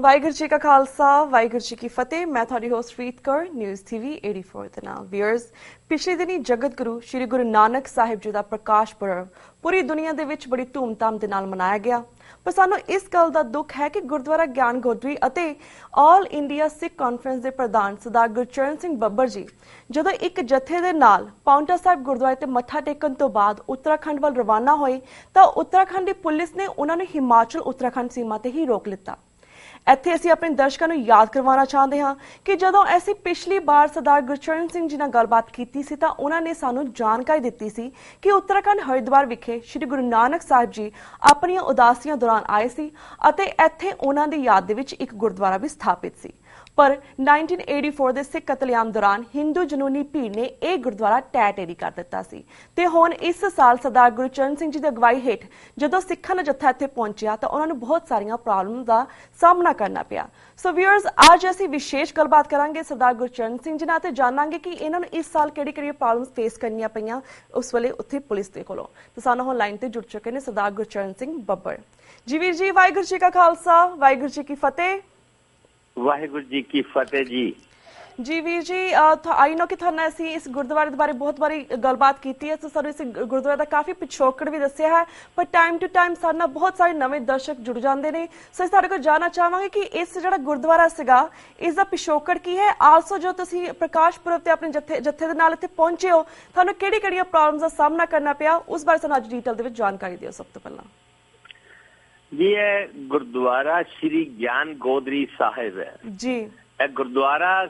ਵਾਹਿਗੁਰੂ ਜੀ ਕਾ ਖਾਲਸਾ, ਵਾਹਿਗੁਰੂ ਜੀ ਕੀ ਫਤਿਹ। ਮੈਂ ਤੁਹਾਡੀ host Reet Kaur news TV 84 ਦੇ ਨਾਲ। ਵੀਅਰਸ ਪਿਛਲੇ ਦਿਨੀ ਜਗਤ ਗੁਰੂ ਸ੍ਰੀ ਗੁਰੂ ਨਾਨਕ ਸਾਹਿਬ ਜੀ ਦਾ ਪ੍ਰਕਾਸ਼ ਪੁਰਬ ਪੂਰੀ ਦੁਨੀਆ ਦੇ ਵਿੱਚ ਬੜੀ ਧੂਮਧਾਮ ਦੇ ਨਾਲ ਮਨਾਇਆ ਗਿਆ। ਪਰ ਸਾਨੂੰ ਇਸ ਗੱਲ ਦਾ ਦੁੱਖ ਹੈ ਕਿ ਗੁਰਦੁਆਰਾ ਗਿਆਨ ਗੋਦਰੀ ਅਤੇ ਆਲ ਇੰਡੀਆ ਸਿੱਖ ਕਾਨਫਰੰਸ ਦੇ ਪ੍ਰਧਾਨ ਸਰਦਾਰ ਗੁਰਚਰਨ ਸਿੰਘ ਬੱਬਰ ਜੀ, ਜਦੋਂ ਇੱਕ ਜਥੇ ਦੇ ਨਾਲ ਪਾਉਂਟਾ ਸਾਹਿਬ ਗੁਰਦੁਆਰੇ ਤੇ ਮੱਥਾ ਟੇਕਣ ਤੋਂ ਬਾਅਦ ਉੱਤਰਾਖੰਡ ਵੱਲ ਰਵਾਨਾ ਹੋਏ, ਤਾਂ ਉੱਤਰਾਖੰਡ ਦੀ ਪੁਲਿਸ ਨੇ ਉਹਨਾਂ ਨੂੰ ਹਿਮਾਚਲ ਉੱਤਰਾਖੰਡ ਸੀਮਾ ਤੇ ਹੀ ਰੋਕ ਲਿੱਤਾ। ਇੱਥੇ ਅਸੀਂ ਆਪਣੇ ਦਰਸ਼ਕਾਂ ਨੂੰ ਯਾਦ ਕਰਵਾਉਣਾ ਚਾਹੁੰਦੇ ਹਾਂ ਕਿ ਜਦੋਂ ਅਸੀਂ ਪਿਛਲੀ ਵਾਰ ਸਰਦਾਰ ਗੁਰਚਰਨ ਸਿੰਘ ਜੀ ਨਾਲ ਗੱਲਬਾਤ ਕੀਤੀ ਸੀ ਤਾਂ ਉਹਨਾਂ ਨੇ ਸਾਨੂੰ ਜਾਣਕਾਰੀ ਦਿੱਤੀ ਸੀ ਕਿ ਉੱਤਰਾਖੰਡ ਹਰਿਦੁਆਰ ਵਿਖੇ ਸ੍ਰੀ ਗੁਰੂ ਨਾਨਕ ਸਾਹਿਬ ਜੀ ਆਪਣੀਆਂ ਉਦਾਸੀਆਂ ਦੌਰਾਨ ਆਏ ਸੀ ਅਤੇ ਇੱਥੇ ਉਹਨਾਂ ਦੀ ਯਾਦ ਦੇ ਵਿੱਚ ਇੱਕ ਗੁਰਦੁਆਰਾ ਵੀ ਸਥਾਪਿਤ ਸੀ। ਪਰ 1984 ਦੇ ਸਿੱਖ ਕਤਲੇਆਮ ਦੌਰਾਨ ਹਿੰਦੂ ਜਨੂਨੀ ਭੀੜ ਨੇ ਇਹ ਗੁਰਦੁਆਰਾ ਟੈ ਕਰ ਦਿੱਤਾ ਸੀ। ਤੇ ਹੁਣ ਇਸ ਸਾਲ ਸਰਦਾਰ ਗੁਰਚਰਨ ਸਿੰਘ ਜੀ ਦੀ ਅਗਵਾਈ ਹੇਠ ਜਦੋਂ ਸਿੱਖਾਂ ਦਾ ਜੱਥਾ ਇੱਥੇ ਪਹੁੰਚਿਆ ਤਾਂ ਉਹਨਾਂ ਨੂੰ ਬਹੁਤ ਸਾਰੀਆਂ ਪ੍ਰੋਬਲਮਸ ਦਾ ਸਾਹਮਣਾ ਕਰਨਾ ਪਿਆ। ਸੋ ਵੀਅਰਸ ਅੱਜ ਅਸੀਂ ਵਿਸ਼ੇਸ਼ ਗੱਲਬਾਤ ਕਰਾਂਗੇ ਸਰਦਾਰ ਗੁਰਚਰਨ ਸਿੰਘ ਜੀ ਨਾਲ ਤੇ ਜਾਣਾਂਗੇ ਕਿ ਇਹਨਾਂ ਨੂੰ ਇਸ ਸਾਲ ਕਿਹੜੀ ਕਿਹੜੀ ਪ੍ਰੋਬਲਮਸ ਫੇਸ ਕਰਨੀਆਂ ਪਈਆਂ ਉਸ ਵੇਲੇ ਉੱਥੇ ਪੁਲਿਸ ਦੇ ਕੋਲੋਂ। ਤੇ ਸਾਨੂੰ ਹੁਣ ਲਾਈਨ ਤੇ ਜੁੜ ਚੁੱਕੇ ਨੇ ਸਰਦਾਰ ਗੁਰਚਰਨ ਸਿੰਘ ਬੱਬਰ। ਜੀ ਵੀਰ ਜੀ, ਵਾਹਿਗੁਰੂ ਜੀ ਕਾ ਖਾਲਸਾ, ਵਾਹਿਗੁਰੂ ਜੀ ਕੀ ਫਤਿਹ। ਵਾਹਿਗੁਰੂ ਜੀ ਕੀ ਫਤਿਹ ਜੀ। ਜੀ ਵੀਰ ਜੀ ਆਈ ਨੋ ਕਿ ਤੁਹਾਨੂੰ ਅਸੀਂ ਇਸ ਗੁਰਦੁਆਰੇ ਦੇ ਬਾਰੇ ਬਹੁਤ ਵਾਰੀ ਗੱਲਬਾਤ ਕੀਤੀ ਹੈ ਸੋ ਸਾਨੂੰ ਇਸ ਗੁਰਦੁਆਰੇ ਦਾ ਕਾਫੀ ਪਿਛੋਕੜ ਵੀ ਦੱਸਿਆ ਹੈ, ਪਰ ਟਾਈਮ ਟੂ ਟਾਈਮ ਸਾਡੇ ਬਹੁਤ ਸਾਰੇ ਨਵੇਂ ਦਰਸ਼ਕ ਜੁੜ ਜਾਂਦੇ ਨੇ। ਸੋ ਇਸ ਤੁਹਾਡੇ ਕੋਲ ਜਾਨਣਾ ਚਾਹਾਂਗੇ ਕਿ ਇਸ ਜਿਹੜਾ ਗੁਰਦੁਆਰਾ ਸੀਗਾ, ਇਸ ਦਾ ਪਿਛੋਕੜ ਕੀ ਹੈ? ਆਲਸੋ ਜੋ ਤੁਸੀਂ ਪ੍ਰਕਾਸ਼ ਪੁਰਬ ਤੇ ਆਪਣੇ ਜੱਥੇ ਜੱਥੇ ਦੇ ਨਾਲ ਇੱਥੇ ਪਹੁੰਚੇ ਹੋ, ਤੁਹਾਨੂੰ ਕਿਹੜੀ ਕਿਹੜੀਆਂ ਪ੍ਰੋਬਲਮਸ ਦਾ ਸਾਹਮਣਾ ਕਰਨਾ ਪਿਆ? ਉਸ ਬਾਰੇ ਸਾਨੂੰ ਅੱਜ ਡਿਟੇਲ ਦੇ ਵਿੱਚ ਜਾਣਕਾਰੀ ਦਿਓ ਸਭ ਤੋਂ ਪਹਿਲਾਂ। ਜੀ ਇਹ ਗੁਰਦੁਆਰਾ ਸ਼੍ਰੀ ਗਿਆਨ ਗੋਦਰੀ ਸਾਹਿਬ ਹੈ। ਜੀ। ਇਹ ਗੁਰਦੁਆਰਾ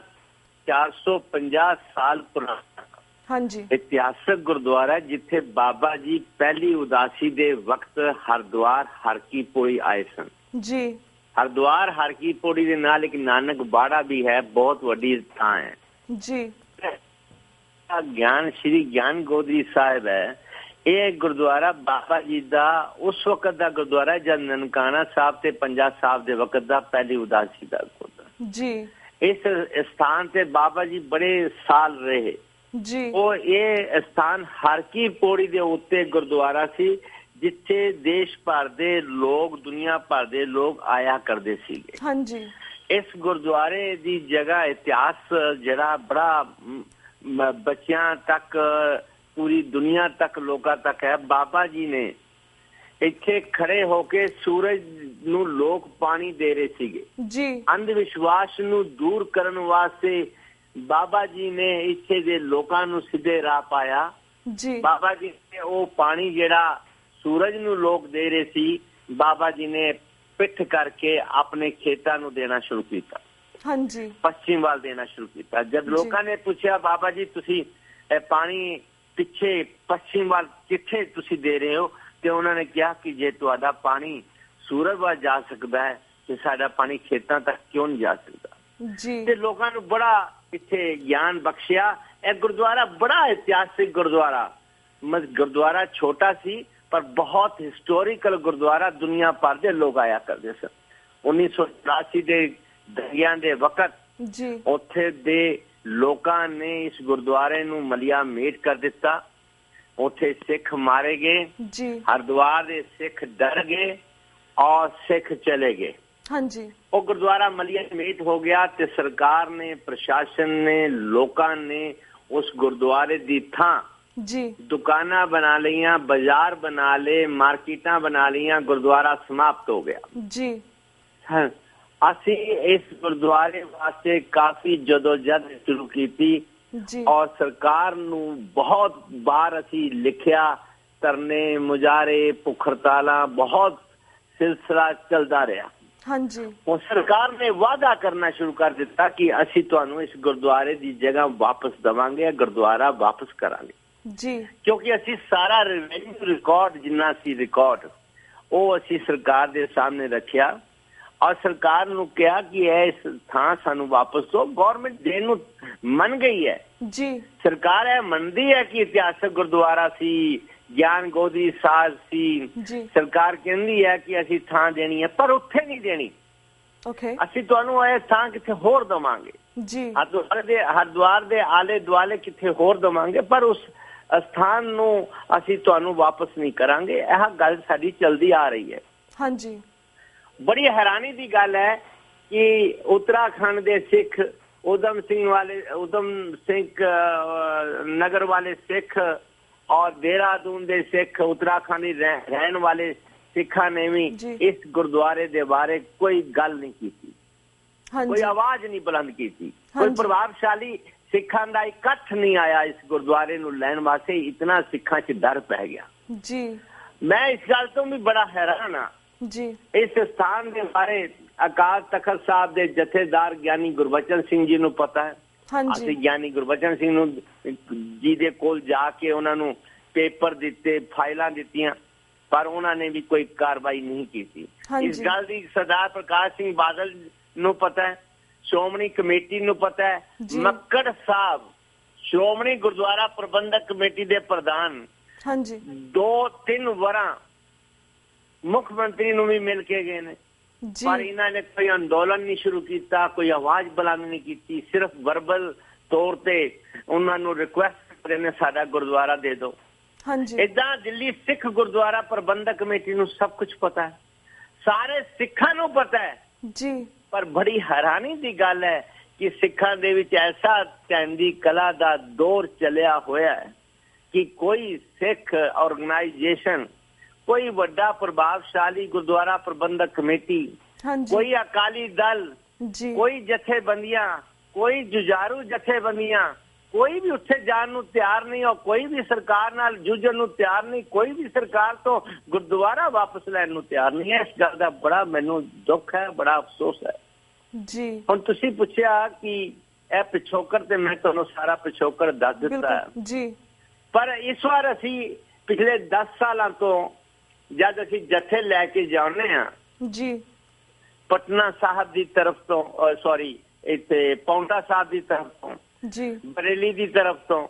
450 ਸਾਲ ਪੁਰਾਣਾ। ਹਾਂਜੀ। ਇਤਿਹਾਸਕ ਗੁਰਦੁਆਰਾ ਜਿੱਥੇ ਬਾਬਾ ਜੀ ਪਹਿਲੀ ਉਦਾਸੀ ਦੇ ਵਕਤ ਹਰਦੁਆਰ ਹਰਕੀ ਪੌੜੀ ਆਏ ਸਨ। ਜੀ। ਹਰਦੁਆਰ ਹਰਕੀ ਪੌੜੀ ਦੇ ਨਾਲ ਇੱਕ ਨਾਨਕ ਬਾੜਾ ਵੀ ਹੈ ਬਹੁਤ ਵੱਡੀ ਥਾਂ ਹੈ। ਜੀ। ਗਿਆਨ ਸ਼੍ਰੀ ਗਿਆਨ ਗੋਦਰੀ ਸਾਹਿਬ ਹੈ ਇਹ ਗੁਰਦੁਆਰਾ ਬਾਬਾ ਜੀ ਦਾ ਉਸ ਵਕਤ ਦਾ ਗੁਰਦੁਆਰਾ ਜਦ ਨਨਕਾਣਾ ਸਾਹਿਬ ਤੇ ਪੰਜਾਬ ਸਾਹਿਬ ਦੇ ਵਕਤ ਦਾ ਪਹਿਲੀ ਉਦਾਸੀ ਦਾ ਗੁਰਦੁਆਰਾ। ਜੀ। ਇਸ ਸਥਾਨ ਤੇ ਬਾਬਾ ਜੀ ਬੜੇ ਸਾਲ ਰਹੇ। ਜੀ। ਉਹ ਇਹ ਸਥਾਨ ਹਰ ਕੀ ਪੌੜੀ ਦੇ ਉੱਤੇ ਗੁਰਦੁਆਰਾ ਸੀ ਜਿੱਥੇ ਦੇਸ਼ ਭਰ ਦੇ ਲੋਕ ਦੁਨੀਆ ਭਰ ਦੇ ਲੋਕ ਆਇਆ ਕਰਦੇ ਸੀਗੇ। ਹਾਂਜੀ। ਇਸ ਗੁਰਦੁਆਰੇ ਦੀ ਜਗ੍ਹਾ ਇਤਿਹਾਸ ਜਿਹੜਾ ਬੜਾ ਬੱਚਿਆਂ ਤੱਕ ਪੂਰੀ ਦੁਨੀਆ ਤੱਕ ਲੋਕਾਂ ਤੱਕ ਹੈ। ਬਾਬਾ ਜੀ ਨੇ ਇੱਥੇ ਖੜੇ ਹੋ ਕੇ ਸੂਰਜ ਨੂੰ ਲੋਕ ਪਾਣੀ ਦੇ ਰਹੇ ਸੀਗੇ। ਜੀ। ਅੰਧ ਵਿਸ਼ਵਾਸ ਨੂੰ ਦੂਰ ਕਰਨ ਵਾਸਤੇ ਬਾਬਾ ਜੀ ਨੇ ਇੱਥੇ ਦੇ ਲੋਕਾਂ ਨੂੰ ਸਿੱਧੇ ਰਾਹ ਪਾਇਆ। ਜੀ। ਬਾਬਾ ਜੀ ਨੇ ਉਹ ਪਾਣੀ ਜਿਹੜਾ ਸੂਰਜ ਨੂੰ ਲੋਕ ਦੇ ਰਹੇ ਸੀ ਬਾਬਾ ਜੀ ਨੇ ਪਿੱਠ ਕਰਕੇ ਆਪਣੇ ਖੇਤਾਂ ਨੂੰ ਦੇਣਾ ਸ਼ੁਰੂ ਕੀਤਾ। ਹਾਂਜੀ। ਪੱਛਮ ਵੱਲ ਦੇਣਾ ਸ਼ੁਰੂ ਕੀਤਾ। ਜਦ ਲੋਕਾਂ ਨੇ ਪੁੱਛਿਆ ਬਾਬਾ ਜੀ ਤੁਸੀਂ ਇਹ ਪਾਣੀ ਪਿੱਛੇ ਪੱਛਮ ਵੱਲ ਕਿੱਥੇ ਤੁਸੀਂ ਦੇ ਰਹੇ ਹੋ? ਤੇ ਉਹਨਾਂ ਨੇ ਕਿਹਾ ਕਿ ਜੇ ਤੁਹਾਡਾ ਪਾਣੀ ਸੂਰਜ ਵੱਲ ਜਾ ਸਕਦਾ ਹੈ ਤੇ ਸਾਡਾ ਪਾਣੀ ਖੇਤਾਂ ਤੱਕ ਕਿਉਂ ਨਹੀਂ ਜਾ ਸਕਦਾ? ਜੀ। ਤੇ ਲੋਕਾਂ ਨੂੰ ਬੜਾ ਇੱਥੇ ਗਿਆਨ ਬਖਸ਼ਿਆ। ਇਹ ਗੁਰਦੁਆਰਾ ਬੜਾ ਇਤਿਹਾਸਿਕ ਗੁਰਦੁਆਰਾ। ਮਸ ਗੁਰਦੁਆਰਾ ਛੋਟਾ ਸੀ ਪਰ ਬਹੁਤ ਹਿਸਟੋਰੀਕਲ ਗੁਰਦੁਆਰਾ ਦੁਨੀਆ ਭਰ ਦੇ ਲੋਕ ਆਇਆ ਕਰਦੇ ਸਨ। 1984 ਦੇ ਦਰਿਆਂ ਦੇ ਵਕਤ ਜੀ। ਉੱਥੇ ਦੇ ਲੋਕਾਂ ਨੇ ਇਸ ਗੁਰਦੁਆਰੇ ਨੂੰ ਮਲਿਆ ਮੇਟ ਕਰ ਦਿੱਤਾ। ਉੱਥੇ ਸਿੱਖ ਮਾਰੇ ਗਏ। ਜੀ। ਹਰਦੁਆਰ ਦੇ ਸਿੱਖ ਡਰ ਗਏ ਔਰ ਸਿੱਖ ਚਲੇ ਗਏ। ਹਾਂਜੀ। ਉਹ ਗੁਰਦੁਆਰਾ ਮਲੀਆ ਸਮੇਤ ਹੋ ਗਿਆ ਤੇ ਸਰਕਾਰ ਨੇ ਪ੍ਰਸ਼ਾਸਨ ਨੇ ਲੋਕਾਂ ਨੇ ਉਸ ਗੁਰਦੁਆਰੇ ਦੀ ਥਾਂ ਜੀ। ਦੁਕਾਨਾਂ ਬਣਾ ਲਈਆਂ ਬਾਜ਼ਾਰ ਬਣਾ ਲਏ ਮਾਰਕੀਟਾਂ ਬਣਾ ਲਈਆਂ ਗੁਰਦੁਆਰਾ ਸਮਾਪਤ ਹੋ ਗਿਆ। ਜੀ। ਅਸੀਂ ਇਸ ਗੁਰਦੁਆਰੇ ਵਾਸਤੇ ਕਾਫੀ ਜਦੋਜਦ ਸ਼ੁਰੂ ਕੀਤੀ ਜੀ। ਔਰ ਸਰਕਾਰ ਨੂੰ ਬਹੁਤ ਵਾਰ ਅਸੀਂ ਲਿਖਿਆ ਤਰਨੇ ਮੁਜਾਰੇ ਪੁਖਰਤਾਲਾ ਬਹੁਤ ਸਿਲਸਿਲਾ ਚੱਲਦਾ ਰਿਹਾ। ਹਾਂਜੀ। ਉਹ ਸਰਕਾਰ ਨੇ ਵਾਅਦਾ ਕਰਨਾ ਸ਼ੁਰੂ ਕਰ ਦਿੱਤਾ ਕਿ ਅਸੀਂ ਤੁਹਾਨੂੰ ਇਸ ਗੁਰਦੁਆਰੇ ਦੀ ਜਗ੍ਹਾ ਵਾਪਸ ਦਵਾਂਗੇ ਗੁਰਦੁਆਰਾ ਵਾਪਸ ਕਰਾਂਗੇ। ਜੀ। ਕਿਉਂਕਿ ਅਸੀਂ ਸਾਰਾ ਰੈਵਨਿਊ ਰਿਕਾਰਡ ਜਿੰਨਾ ਸੀ ਰਿਕਾਰਡ ਉਹ ਅਸੀਂ ਸਰਕਾਰ ਦੇ ਸਾਹਮਣੇ ਰੱਖਿਆ। ਔਰ ਸਰਕਾਰ ਨੂੰ ਕਿਹਾ ਕਿ ਇਹ ਇਸ ਥਾਂ ਸਾਨੂੰ ਵਾਪਸ ਦਿਓ। ਗਵਰਨਮੈਂਟ ਦੇਣ ਨੂੰ ਮੰਨ ਗਈ ਹੈ। ਜੀ। ਸਰਕਾਰ ਇਹ ਮੰਨਦੀ ਹੈ ਕਿ ਇਤਿਹਾਸਕ ਗੁਰਦੁਆਰਾ ਸੀ ਗਿਆਨ ਗੋਦੀ ਸਾਜ਼ ਸੀ। ਸਰਕਾਰ ਕਹਿੰਦੀ ਹੈ ਕਿ ਅਸੀਂ ਥਾਂ ਦੇਣੀ ਹੈ ਪਰ ਉੱਥੇ ਨਹੀਂ ਦੇਣੀ। ਓਕੇ ਅਸੀਂ ਤੁਹਾਨੂੰ ਇਹ ਥਾਂ ਕਿਤੇ ਹੋਰ ਦਵਾਂਗੇ। ਜੀ। ਹਰਦੁਆਰ ਦੇ ਹਰਦੁਆਰ ਦੇ ਆਲੇ ਦੁਆਲੇ ਕਿਤੇ ਹੋਰ ਦਵਾਂਗੇ ਪਰ ਉਸ ਸਥਾਨ ਨੂੰ ਅਸੀਂ ਤੁਹਾਨੂੰ ਵਾਪਸ ਨਹੀਂ ਕਰਾਂਗੇ। ਇਹ ਗੱਲ ਸਾਡੀ ਚੱਲਦੀ ਆ ਰਹੀ ਹੈ। ਹਾਂਜੀ। ਬੜੀ ਹੈਰਾਨੀ ਦੀ ਗੱਲ ਹੈ ਕਿ ਉੱਤਰਾਖੰਡ ਦੇ ਸਿੱਖ ਉਦਮ ਸਿੰਘ ਵਾਲੇ ਉਦਮ ਸਿੰਘ ਨਗਰ ਵਾਲੇ ਸਿੱਖ ਔਰ ਦੇਹਰਾਦੂਨ ਦੇ ਸਿੱਖ ਉੱਤਰਾਖੰਡੀ ਰਹਿ- ਰਹਿਣ ਵਾਲੇ ਸਿੱਖਾਂ ਨੇ ਵੀ। ਇਸ ਗੁਰਦੁਆਰੇ ਦੇ ਬਾਰੇ ਕੋਈ ਗੱਲ ਨਹੀਂ ਕੀਤੀ। ਕੋਈ ਆਵਾਜ਼ ਨਹੀਂ ਬੁਲੰਦ ਕੀਤੀ। ਕੋਈ। ਪ੍ਰਭਾਵਸ਼ਾਲੀ ਸਿੱਖਾਂ ਦਾ ਇਕੱਠ ਨਹੀਂ ਆਇਆ ਇਸ ਗੁਰਦੁਆਰੇ ਨੂੰ ਲੈਣ ਵਾਸਤੇ। ਇਤਨਾ ਸਿੱਖਾਂ 'ਚ ਡਰ ਪੈ ਗਿਆ। ਜੀ। ਮੈਂ ਇਸ ਗੱਲ ਤੋਂ ਵੀ ਬੜਾ ਹੈਰਾਨ ਹਾਂ ਜੀ। ਇਸ ਸਥਾਨ ਦੇ ਬਾਰੇ ਅਕਾਲ ਤਖਤ ਸਾਹਿਬ ਦੇ ਜਥੇਦਾਰ ਗਿਆਨੀ ਗੁਰਬਚਨ ਸਿੰਘ ਜੀ ਨੂੰ ਪਤਾ ਹੈ। ਅਸੀਂ ਹਾਂਜੀ ਗਿਆਨੀ ਗੁਰਬਚਨ ਸਿੰਘ ਨੂੰ ਜੀ ਦੇ ਕੋਲ ਜਾ ਕੇ ਉਹਨਾਂ ਨੂੰ ਪੇਪਰ ਦਿੱਤੇ ਫਾਈਲਾਂ ਦਿੱਤੀਆਂ ਪਰ ਉਹਨਾਂ ਨੇ ਵੀ ਕੋਈ ਕਾਰਵਾਈ ਨਹੀਂ ਕੀਤੀ। ਇਸ ਗੱਲ ਦੀ ਸਰਦਾਰ ਪ੍ਰਕਾਸ਼ ਸਿੰਘ ਬਾਦਲ ਨੂੰ ਪਤਾ ਹੈ ਸ਼੍ਰੋਮਣੀ ਕਮੇਟੀ ਨੂੰ ਪਤਾ ਹੈ। ਮੱਕੜ ਸਾਹਿਬ ਸ਼੍ਰੋਮਣੀ ਗੁਰਦੁਆਰਾ ਪ੍ਰਬੰਧਕ ਕਮੇਟੀ ਦੇ ਪ੍ਰਧਾਨ ਹਾਂਜੀ। ਦੋ ਤਿੰਨ ਵਾਰਾਂ ਮੁੱਖ ਮੰਤਰੀ ਨੂੰ ਵੀ ਮਿਲ ਕੇ ਗਏ ਨੇ। ਪਰ ਇਹਨਾਂ ਨੇ ਕੋਈ ਅੰਦੋਲਨ ਨਹੀਂ ਸ਼ੁਰੂ ਕੀਤਾ ਕੋਈ ਆਵਾਜ਼ ਬੁਲੰਦ ਨਹੀਂ ਕੀਤੀ ਸਿਰਫ ਵਰਬਲ ਤੌਰ ਤੇ ਉਹਨਾਂ ਨੂੰ ਰਿਕੁਐਸਟ ਕਰੇ ਨੇ ਸਾਡਾ ਗੁਰਦੁਆਰਾ ਦੇ ਦਿਓ। ਹਾਂਜੀ। ਇਦਾਂ ਦਿੱਲੀ ਸਿੱਖ ਗੁਰਦੁਆਰਾ ਪ੍ਰਬੰਧਕ ਕਮੇਟੀ ਨੂੰ ਸਭ ਕੁਝ ਪਤਾ ਹੈ। ਸਾਰੇ ਸਿੱਖਾਂ ਨੂੰ ਪਤਾ ਹੈ। ਜੀ। ਪਰ ਬੜੀ ਹੈਰਾਨੀ ਦੀ ਗੱਲ ਹੈ ਕਿ ਸਿੱਖਾਂ ਦੇ ਵਿੱਚ ਐਸਾ ਕਹਿੰਦੀ ਕਲਾ ਦਾ ਦੌਰ ਚੱਲਿਆ ਹੋਇਆ ਹੈ ਕਿ ਕੋਈ ਸਿੱਖ ਆਰਗੇਨਾਈਜੇਸ਼ਨ ਕੋਈ ਵੱਡਾ ਪ੍ਰਭਾਵਸ਼ਾਲੀ ਗੁਰਦੁਆਰਾ ਪ੍ਰਬੰਧਕ ਕਮੇਟੀ ਕੋਈ ਅਕਾਲੀ ਦਲ ਕੋਈ ਜਥੇਬੰਦੀਆਂ ਕੋਈ ਜੁਝਾਰੂ ਜਥੇਬੰਦੀਆਂ ਕੋਈ ਵੀ ਉੱਥੇ ਜਾਣ ਨੂੰ ਤਿਆਰ ਨਹੀਂ ਔਰ ਕੋਈ ਵੀ ਸਰਕਾਰ ਨਾਲ ਜੂਝਣ ਨੂੰ ਤਿਆਰ ਨਹੀਂ ਕੋਈ ਵੀ ਸਰਕਾਰ ਤੋਂ ਗੁਰਦੁਆਰਾ ਵਾਪਸ ਲੈਣ ਨੂੰ ਤਿਆਰ ਨਹੀਂ ਹੈ। ਇਸ ਗੱਲ ਦਾ ਬੜਾ ਮੈਨੂੰ ਦੁੱਖ ਹੈ ਬੜਾ ਅਫਸੋਸ ਹੈ। ਜੀ। ਹੁਣ ਤੁਸੀਂ ਪੁੱਛਿਆ ਕਿ ਇਹ ਪਿਛੋਕਰ ਤੇ ਮੈਂ ਤੁਹਾਨੂੰ ਸਾਰਾ ਪਿਛੋਕਰ ਦੱਸ ਦਿੱਤਾ ਜੀ। ਪਰ ਇਸ ਵਾਰ ਅਸੀਂ ਪਿਛਲੇ 10 ਸਾਲਾਂ ਤੋਂ ਜਦ ਅਸੀਂ ਜਥੇ ਲੈ ਕੇ ਜਾਂਦੇ ਆ ਜੀ। ਪਟਨਾ ਸਾਹਿਬ ਦੀ ਤਰਫ ਤੋਂ ਸੌਰੀ ਇੱਥੇ ਪੌਂਟਾ ਸਾਹਿਬ ਦੀ ਤਰਫ ਤੋਂ ਜੀ। ਬਰੇਲੀ ਦੀ ਤਰਫ ਤੋਂ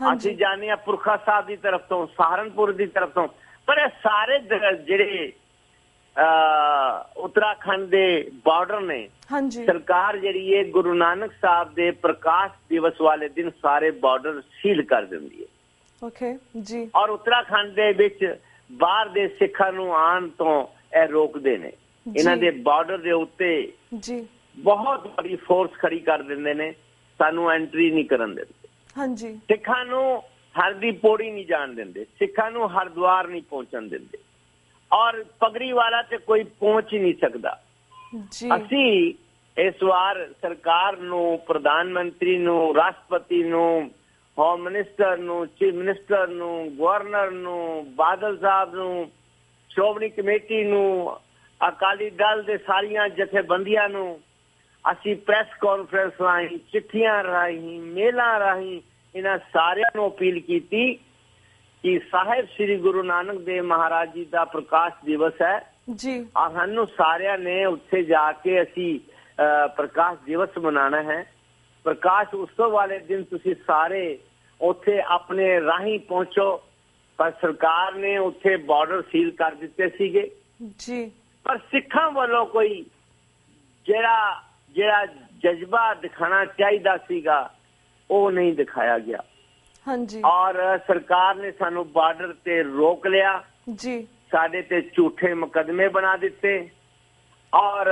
ਅਸੀਂ ਜਾਂਦੇ ਆ ਪੁਰਖਾ ਸਾਹਿਬ ਦੀ ਤਰਫ ਤੋਂ ਸਹਾਰਨਪੁਰ ਦੀ ਤਰਫ ਤੋਂ। ਪਰ ਇਹ ਸਾਰੇ ਜਿਹੜੇ ਉੱਤਰਾਖੰਡ ਦੇ ਬਾਰਡਰ ਨੇ ਹਾਂਜੀ। ਸਰਕਾਰ ਜਿਹੜੀ ਹੈ ਗੁਰੂ ਨਾਨਕ ਸਾਹਿਬ ਦੇ ਪ੍ਰਕਾਸ਼ ਦਿਵਸ ਵਾਲੇ ਦਿਨ ਸਾਰੇ ਬਾਰਡਰ ਸੀਲ ਕਰ ਦਿੰਦੀ ਹੈ। ਓਕੇ ਜੀ। ਔਰ ਉੱਤਰਾਖੰਡ ਦੇ ਵਿੱਚ ਬਾਹਰ ਦੇ ਸਿੱਖਾਂ ਨੂੰ ਆਉਣ ਤੋਂ ਇਹ ਰੋਕਦੇ ਨੇ। ਇਹਨਾਂ। ਦੇ ਬਾਰਡਰ ਦੇ ਉੱਤੇ ਜੀ। ਬਹੁਤ ਬੜੀ ਫੋਰਸ ਖੜੀ ਕਰ ਦਿੰਦੇ ਨੇ। ਸਾਨੂੰ ਐਂਟਰੀ ਨਹੀਂ ਕਰਨ ਦਿੰਦੇ। ਹਾਂਜੀ। ਸਿੱਖਾਂ ਨੂੰ ਹਰ ਦੀ ਪੌੜੀ ਨਹੀਂ ਜਾਣ ਦਿੰਦੇ। ਸਿੱਖਾਂ ਨੂੰ ਹਰਦੁਆਰ ਨਹੀਂ ਪਹੁੰਚਣ ਦਿੰਦੇ। ਔਰ ਪਗੜੀ ਵਾਲਾ ਤੇ ਕੋਈ ਪਹੁੰਚ ਹੀ ਨਹੀਂ ਸਕਦਾ। ਜੀ। ਅਸੀਂ ਇਸ ਵਾਰ ਸਰਕਾਰ ਨੂੰ ਪ੍ਰਧਾਨ ਮੰਤਰੀ ਨੂੰ ਰਾਸ਼ਟਰਪਤੀ ਨੂੰ ਹੋਮ ਮਿਨਿਸਟਰ ਨੂੰ ਚੀਫ ਮਿਨਿਸਟਰ ਨੂੰ ਗਵਰਨਰ ਨੂੰ ਬਾਦਲ ਸਾਹਿਬ ਨੂੰ ਸ਼੍ਰੋਮਣੀ ਕਮੇਟੀ ਨੂੰ ਅਕਾਲੀ ਦਲ ਦੇ ਸਾਰੀਆਂ ਜਥੇਬੰਦੀਆਂ ਨੂੰ ਅਸੀਂ ਪ੍ਰੈਸ ਕਾਨਫਰੰਸ ਰਾਹੀਂ ਚਿੱਠੀਆਂ ਰਾਹੀਂ ਮੇਲਾਂ ਰਾਹੀਂ ਇਹਨਾਂ ਸਾਰਿਆਂ ਨੂੰ ਅਪੀਲ ਕੀਤੀ ਕਿ ਸਾਹਿਬ ਸ੍ਰੀ ਗੁਰੂ ਨਾਨਕ ਦੇਵ ਮਹਾਰਾਜ ਜੀ ਦਾ ਪ੍ਰਕਾਸ਼ ਦਿਵਸ ਹੈ। ਜੀ। ਆ ਸਾਨੂੰ ਸਾਰਿਆਂ ਨੇ ਉੱਥੇ ਜਾ ਕੇ ਅਸੀਂ ਪ੍ਰਕਾਸ਼ ਦਿਵਸ ਮਨਾਉਣਾ ਹੈ। ਪ੍ਰਕਾਸ਼ ਉਤਸਵ ਵਾਲੇ ਦਿਨ ਤੁਸੀਂ ਸਾਰੇ ਉੱਥੇ ਆਪਣੇ ਰਾਹੀਂ ਪਹੁੰਚੋ। ਪਰ ਸਰਕਾਰ ਨੇ ਉੱਥੇ ਬਾਰਡਰ ਸੀਲ ਕਰ ਦਿੱਤੇ ਸੀਗੇ। ਜੀ। ਪਰ ਸਿੱਖਾਂ ਵੱਲੋਂ ਕੋਈ ਜਿਹੜਾ ਜਿਹੜਾ ਜਜ਼ਬਾ ਦਿਖਾਣਾ ਚਾਹੀਦਾ ਸੀਗਾ ਉਹ ਨਹੀਂ ਦਿਖਾਇਆ ਗਿਆ। ਹਾਂਜੀ। ਔਰ ਸਰਕਾਰ ਨੇ ਸਾਨੂੰ ਬਾਰਡਰ ਤੇ ਰੋਕ ਲਿਆ। ਜੀ। ਸਾਡੇ ਤੇ ਝੂਠੇ ਮੁਕਦਮੇ ਬਣਾ ਦਿੱਤੇ। ਔਰ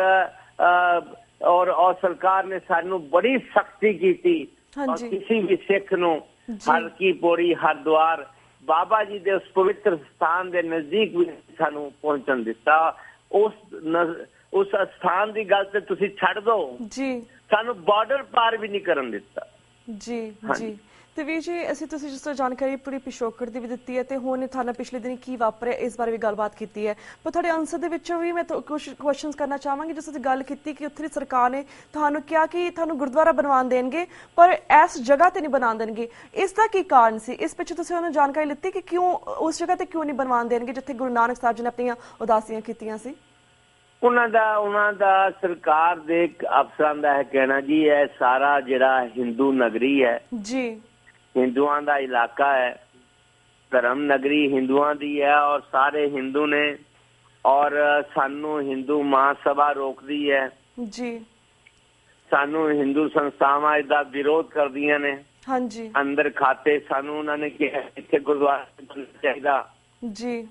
ਔਰ ਔਰ ਸਰਕਾਰ ਨੇ ਸਾਨੂੰ ਬੜੀ ਸਖਤੀ ਕੀਤੀ ਔਰ। ਕਿਸੇ ਵੀ ਸਿੱਖ ਨੂੰ ਜੀ। ਹਲਕੀ ਪੌੜੀ ਹਰਦੁਆਰ ਬਾਬਾ ਜੀ ਦੇ ਉਸ ਪਵਿੱਤਰ ਸਥਾਨ ਦੇ ਨਜ਼ਦੀਕ ਵੀ ਸਾਨੂੰ ਪਹੁੰਚਣ ਦਿੱਤਾ ਉਸ ਉਸ ਸਥਾਨ ਦੀ ਗੱਲ ਤੇ ਤੁਸੀਂ ਛੱਡ ਦਿਓ ਜੀ ਸਾਨੂੰ ਬਾਰਡਰ ਪਾਰ ਵੀ ਨਹੀਂ ਕਰਨ ਦਿੱਤਾ ਜੀ। ਜੀ ਤੇ ਵੀਰ ਜੀ ਅਸੀਂ ਤੁਸੀਂ ਜਿਸ ਤਰ੍ਹਾਂ ਜਾਣਕਾਰੀ ਪੂਰੀ ਪਿਛੋਕੜ ਦੀ ਵੀ ਦਿੱਤੀ ਹੈ ਤੇ ਹੁਣ ਥਾਣਾ ਪਿਛਲੇ ਦਿਨ ਕੀ ਵਾਪਰਿਆ ਇਸ ਬਾਰੇ ਵੀ ਗੱਲਬਾਤ ਕੀਤੀ ਹੈ। ਪਰ ਤੁਹਾਡੇ ਆਨਸਰ ਦੇ ਵਿੱਚੋਂ ਵੀ ਮੈਂ ਕੁਝ ਕੁਐਸਚਨਸ ਕਰਨਾ ਚਾਹਾਂਗੀ ਜਿਸ ਤੁਸੀਂ ਗੱਲ ਕੀਤੀ ਕਿ ਉੱਥੇ ਦੀ ਸਰਕਾਰ ਨੇ ਤੁਹਾਨੂੰ ਕਿਹਾ ਕਿ ਤੁਹਾਨੂੰ ਗੁਰਦੁਆਰਾ ਬਣਵਾਉਣ ਦੇਣਗੇ ਪਰ ਇਸ ਜਗ੍ਹਾ ਤੇ ਨਹੀਂ ਬਣਾਉਣ ਦੇਣਗੇ। ਇਸ ਦਾ ਕੀ ਕਾਰਨ ਸੀ? ਇਸ ਪਿੱਛੇ ਤੁਸੀਂ ਉਹਨਾਂ ਜਾਣਕਾਰੀ ਲਿੱਤੀ ਕਿ ਕਿਉਂ ਉਸ ਜਗ੍ਹਾ ਤੇ ਕਿਉਂ ਨਹੀਂ ਬਣਵਾਉਣ ਦੇਣਗੇ ਜਿੱਥੇ ਗੁਰੂ ਨਾਨਕ ਸਾਹਿਬ ਜੀ ਨੇ ਆਪਣੀਆਂ ਉਦਾਸੀਆਂ ਕੀਤੀਆਂ ਸੀ? ਉਹਨਾਂ ਦਾ ਉਹਨਾਂ ਦਾ ਸਰਕਾਰ ਦੇ ਅਫਸਰਾਂ ਦਾ ਹੈ ਕਹਿਣਾ ਜੀ ਇਹ ਸਾਰਾ ਜਿਹੜਾ ਹਿੰਦੂ ਨਗਰੀ ਹੈ ਜੀ। ਹਿੰਦੂਆਂ ਦਾ ਇਲਾਕਾ ਹੈ ਧਰਮ ਨਗਰੀ ਹਿੰਦੂਆਂ ਦੀ ਹੈ ਔਰ ਸਾਰੇ ਹਿੰਦੂ ਨੇ ਔਰ ਸਾਨੂੰ ਹਿੰਦੂ ਮਹਾਸਭਾ ਰੋਕਦੀ ਹੈ। ਜੀ। ਸਾਨੂੰ ਹਿੰਦੂ ਸੰਸਥਾਵਾਂ ਇਹਦਾ ਵਿਰੋਧ ਕਰਦੀਆਂ ਨੇ। ਹਾਂਜੀ। ਅੰਦਰ ਖਾਤੇ ਸਾਨੂੰ ਉਹਨਾਂ ਨੇ ਕਿਹਾ ਇੱਥੇ ਗੁਰਦੁਆਰਾ ਚਾਹੀਦਾ। ਜੀ।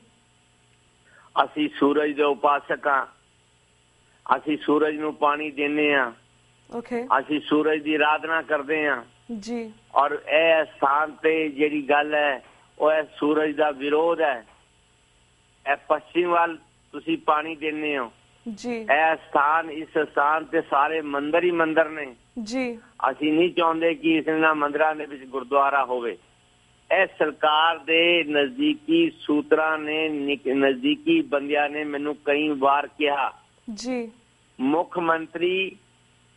ਅਸੀਂ ਸੂਰਜ ਦੇ ਉਪਾਸਕ ਹਾਂ। ਅਸੀਂ ਸੂਰਜ ਨੂੰ ਪਾਣੀ ਦਿੰਨੇ ਆ ਓਕੇ ਅਸੀਂ ਸੂਰਜ ਦੀ ਆਰਾਧਨਾ ਕਰਦੇ ਆ ਜੀ। ਔਰ ਇਹ ਸਥਾਨ ਤੇ ਜਿਹੜੀ ਗੱਲ ਹੈ ਉਹ ਹੈ ਸੂਰਜ ਦਾ ਵਿਰੋਧ ਹੈ। ਇਹ ਪੱਛਮ ਵੱਲ ਤੁਸੀਂ ਪਾਣੀ ਦਿੰਦੇ ਹੋ। ਜੀ। ਇਹ ਸਥਾਨ ਇਸ ਸਥਾਨ ਤੇ ਸਾਰੇ ਮੰਦਰ ਹੀ ਮੰਦਰ ਨੇ। ਜੀ। ਅਸੀਂ ਨਹੀਂ ਚਾਹੁੰਦੇ ਕਿ ਇਸ ਇਹਨਾਂ ਮੰਦਰਾਂ ਦੇ ਵਿੱਚ ਗੁਰਦੁਆਰਾ ਹੋਵੇ। ਇਹ ਸਰਕਾਰ ਦੇ ਨਜ਼ਦੀਕੀ ਸੂਤਰਾਂ ਨੇ ਨਜ਼ਦੀਕੀ ਬੰਦਿਆਂ ਨੇ ਮੈਨੂੰ ਕਈ ਵਾਰ ਕਿਹਾ। ਜੀ। ਮੁੱਖ ਮੰਤਰੀ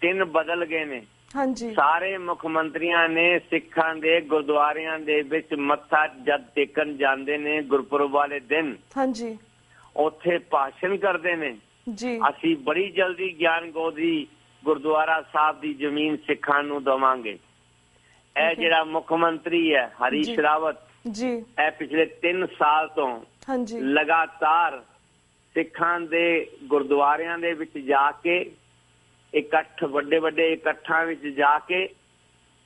ਤਿੰਨ ਬਦਲ ਗਏ ਨੇ। ਹਾਂਜੀ। ਸਾਰੇ ਮੁੱਖ ਮੰਤਰੀਆਂ ਨੇ ਸਿੱਖਾਂ ਦੇ ਗੁਰਦੁਆਰਿਆਂ ਦੇ ਵਿੱਚ ਮੱਥਾ ਜਦ ਟੇਕਣ ਜਾਂਦੇ ਨੇ ਗੁਰਪੁਰਬ ਵਾਲੇ ਦਿਨ ਹਾਂਜੀ। ਉੱਥੇ ਭਾਸ਼ਣ ਕਰਦੇ ਨੇ। ਜੀ। ਅਸੀਂ ਬੜੀ ਜਲਦੀ ਗਿਆਨ ਗੋਦੀ ਗੁਰਦੁਆਰਾ ਸਾਹਿਬ ਦੀ ਜ਼ਮੀਨ ਸਿੱਖਾਂ ਨੂੰ ਦਵਾਂਗੇ। ਇਹ. ਜਿਹੜਾ ਮੁੱਖ ਮੰਤਰੀ ਹੈ ਹਰੀਸ਼। ਰਾਵਤ ਜੀ। ਇਹ ਪਿਛਲੇ 3 ਸਾਲ ਤੋਂ ਹਾਂਜੀ। ਲਗਾਤਾਰ ਸਿੱਖਾਂ ਦੇ ਗੁਰਦੁਆਰਿਆਂ ਦੇ ਵਿੱਚ ਜਾ ਕੇ ਇਕੱਠ ਵੱਡੇ ਵੱਡੇ ਇਕੱਠਾਂ ਵਿੱਚ ਜਾ ਕੇ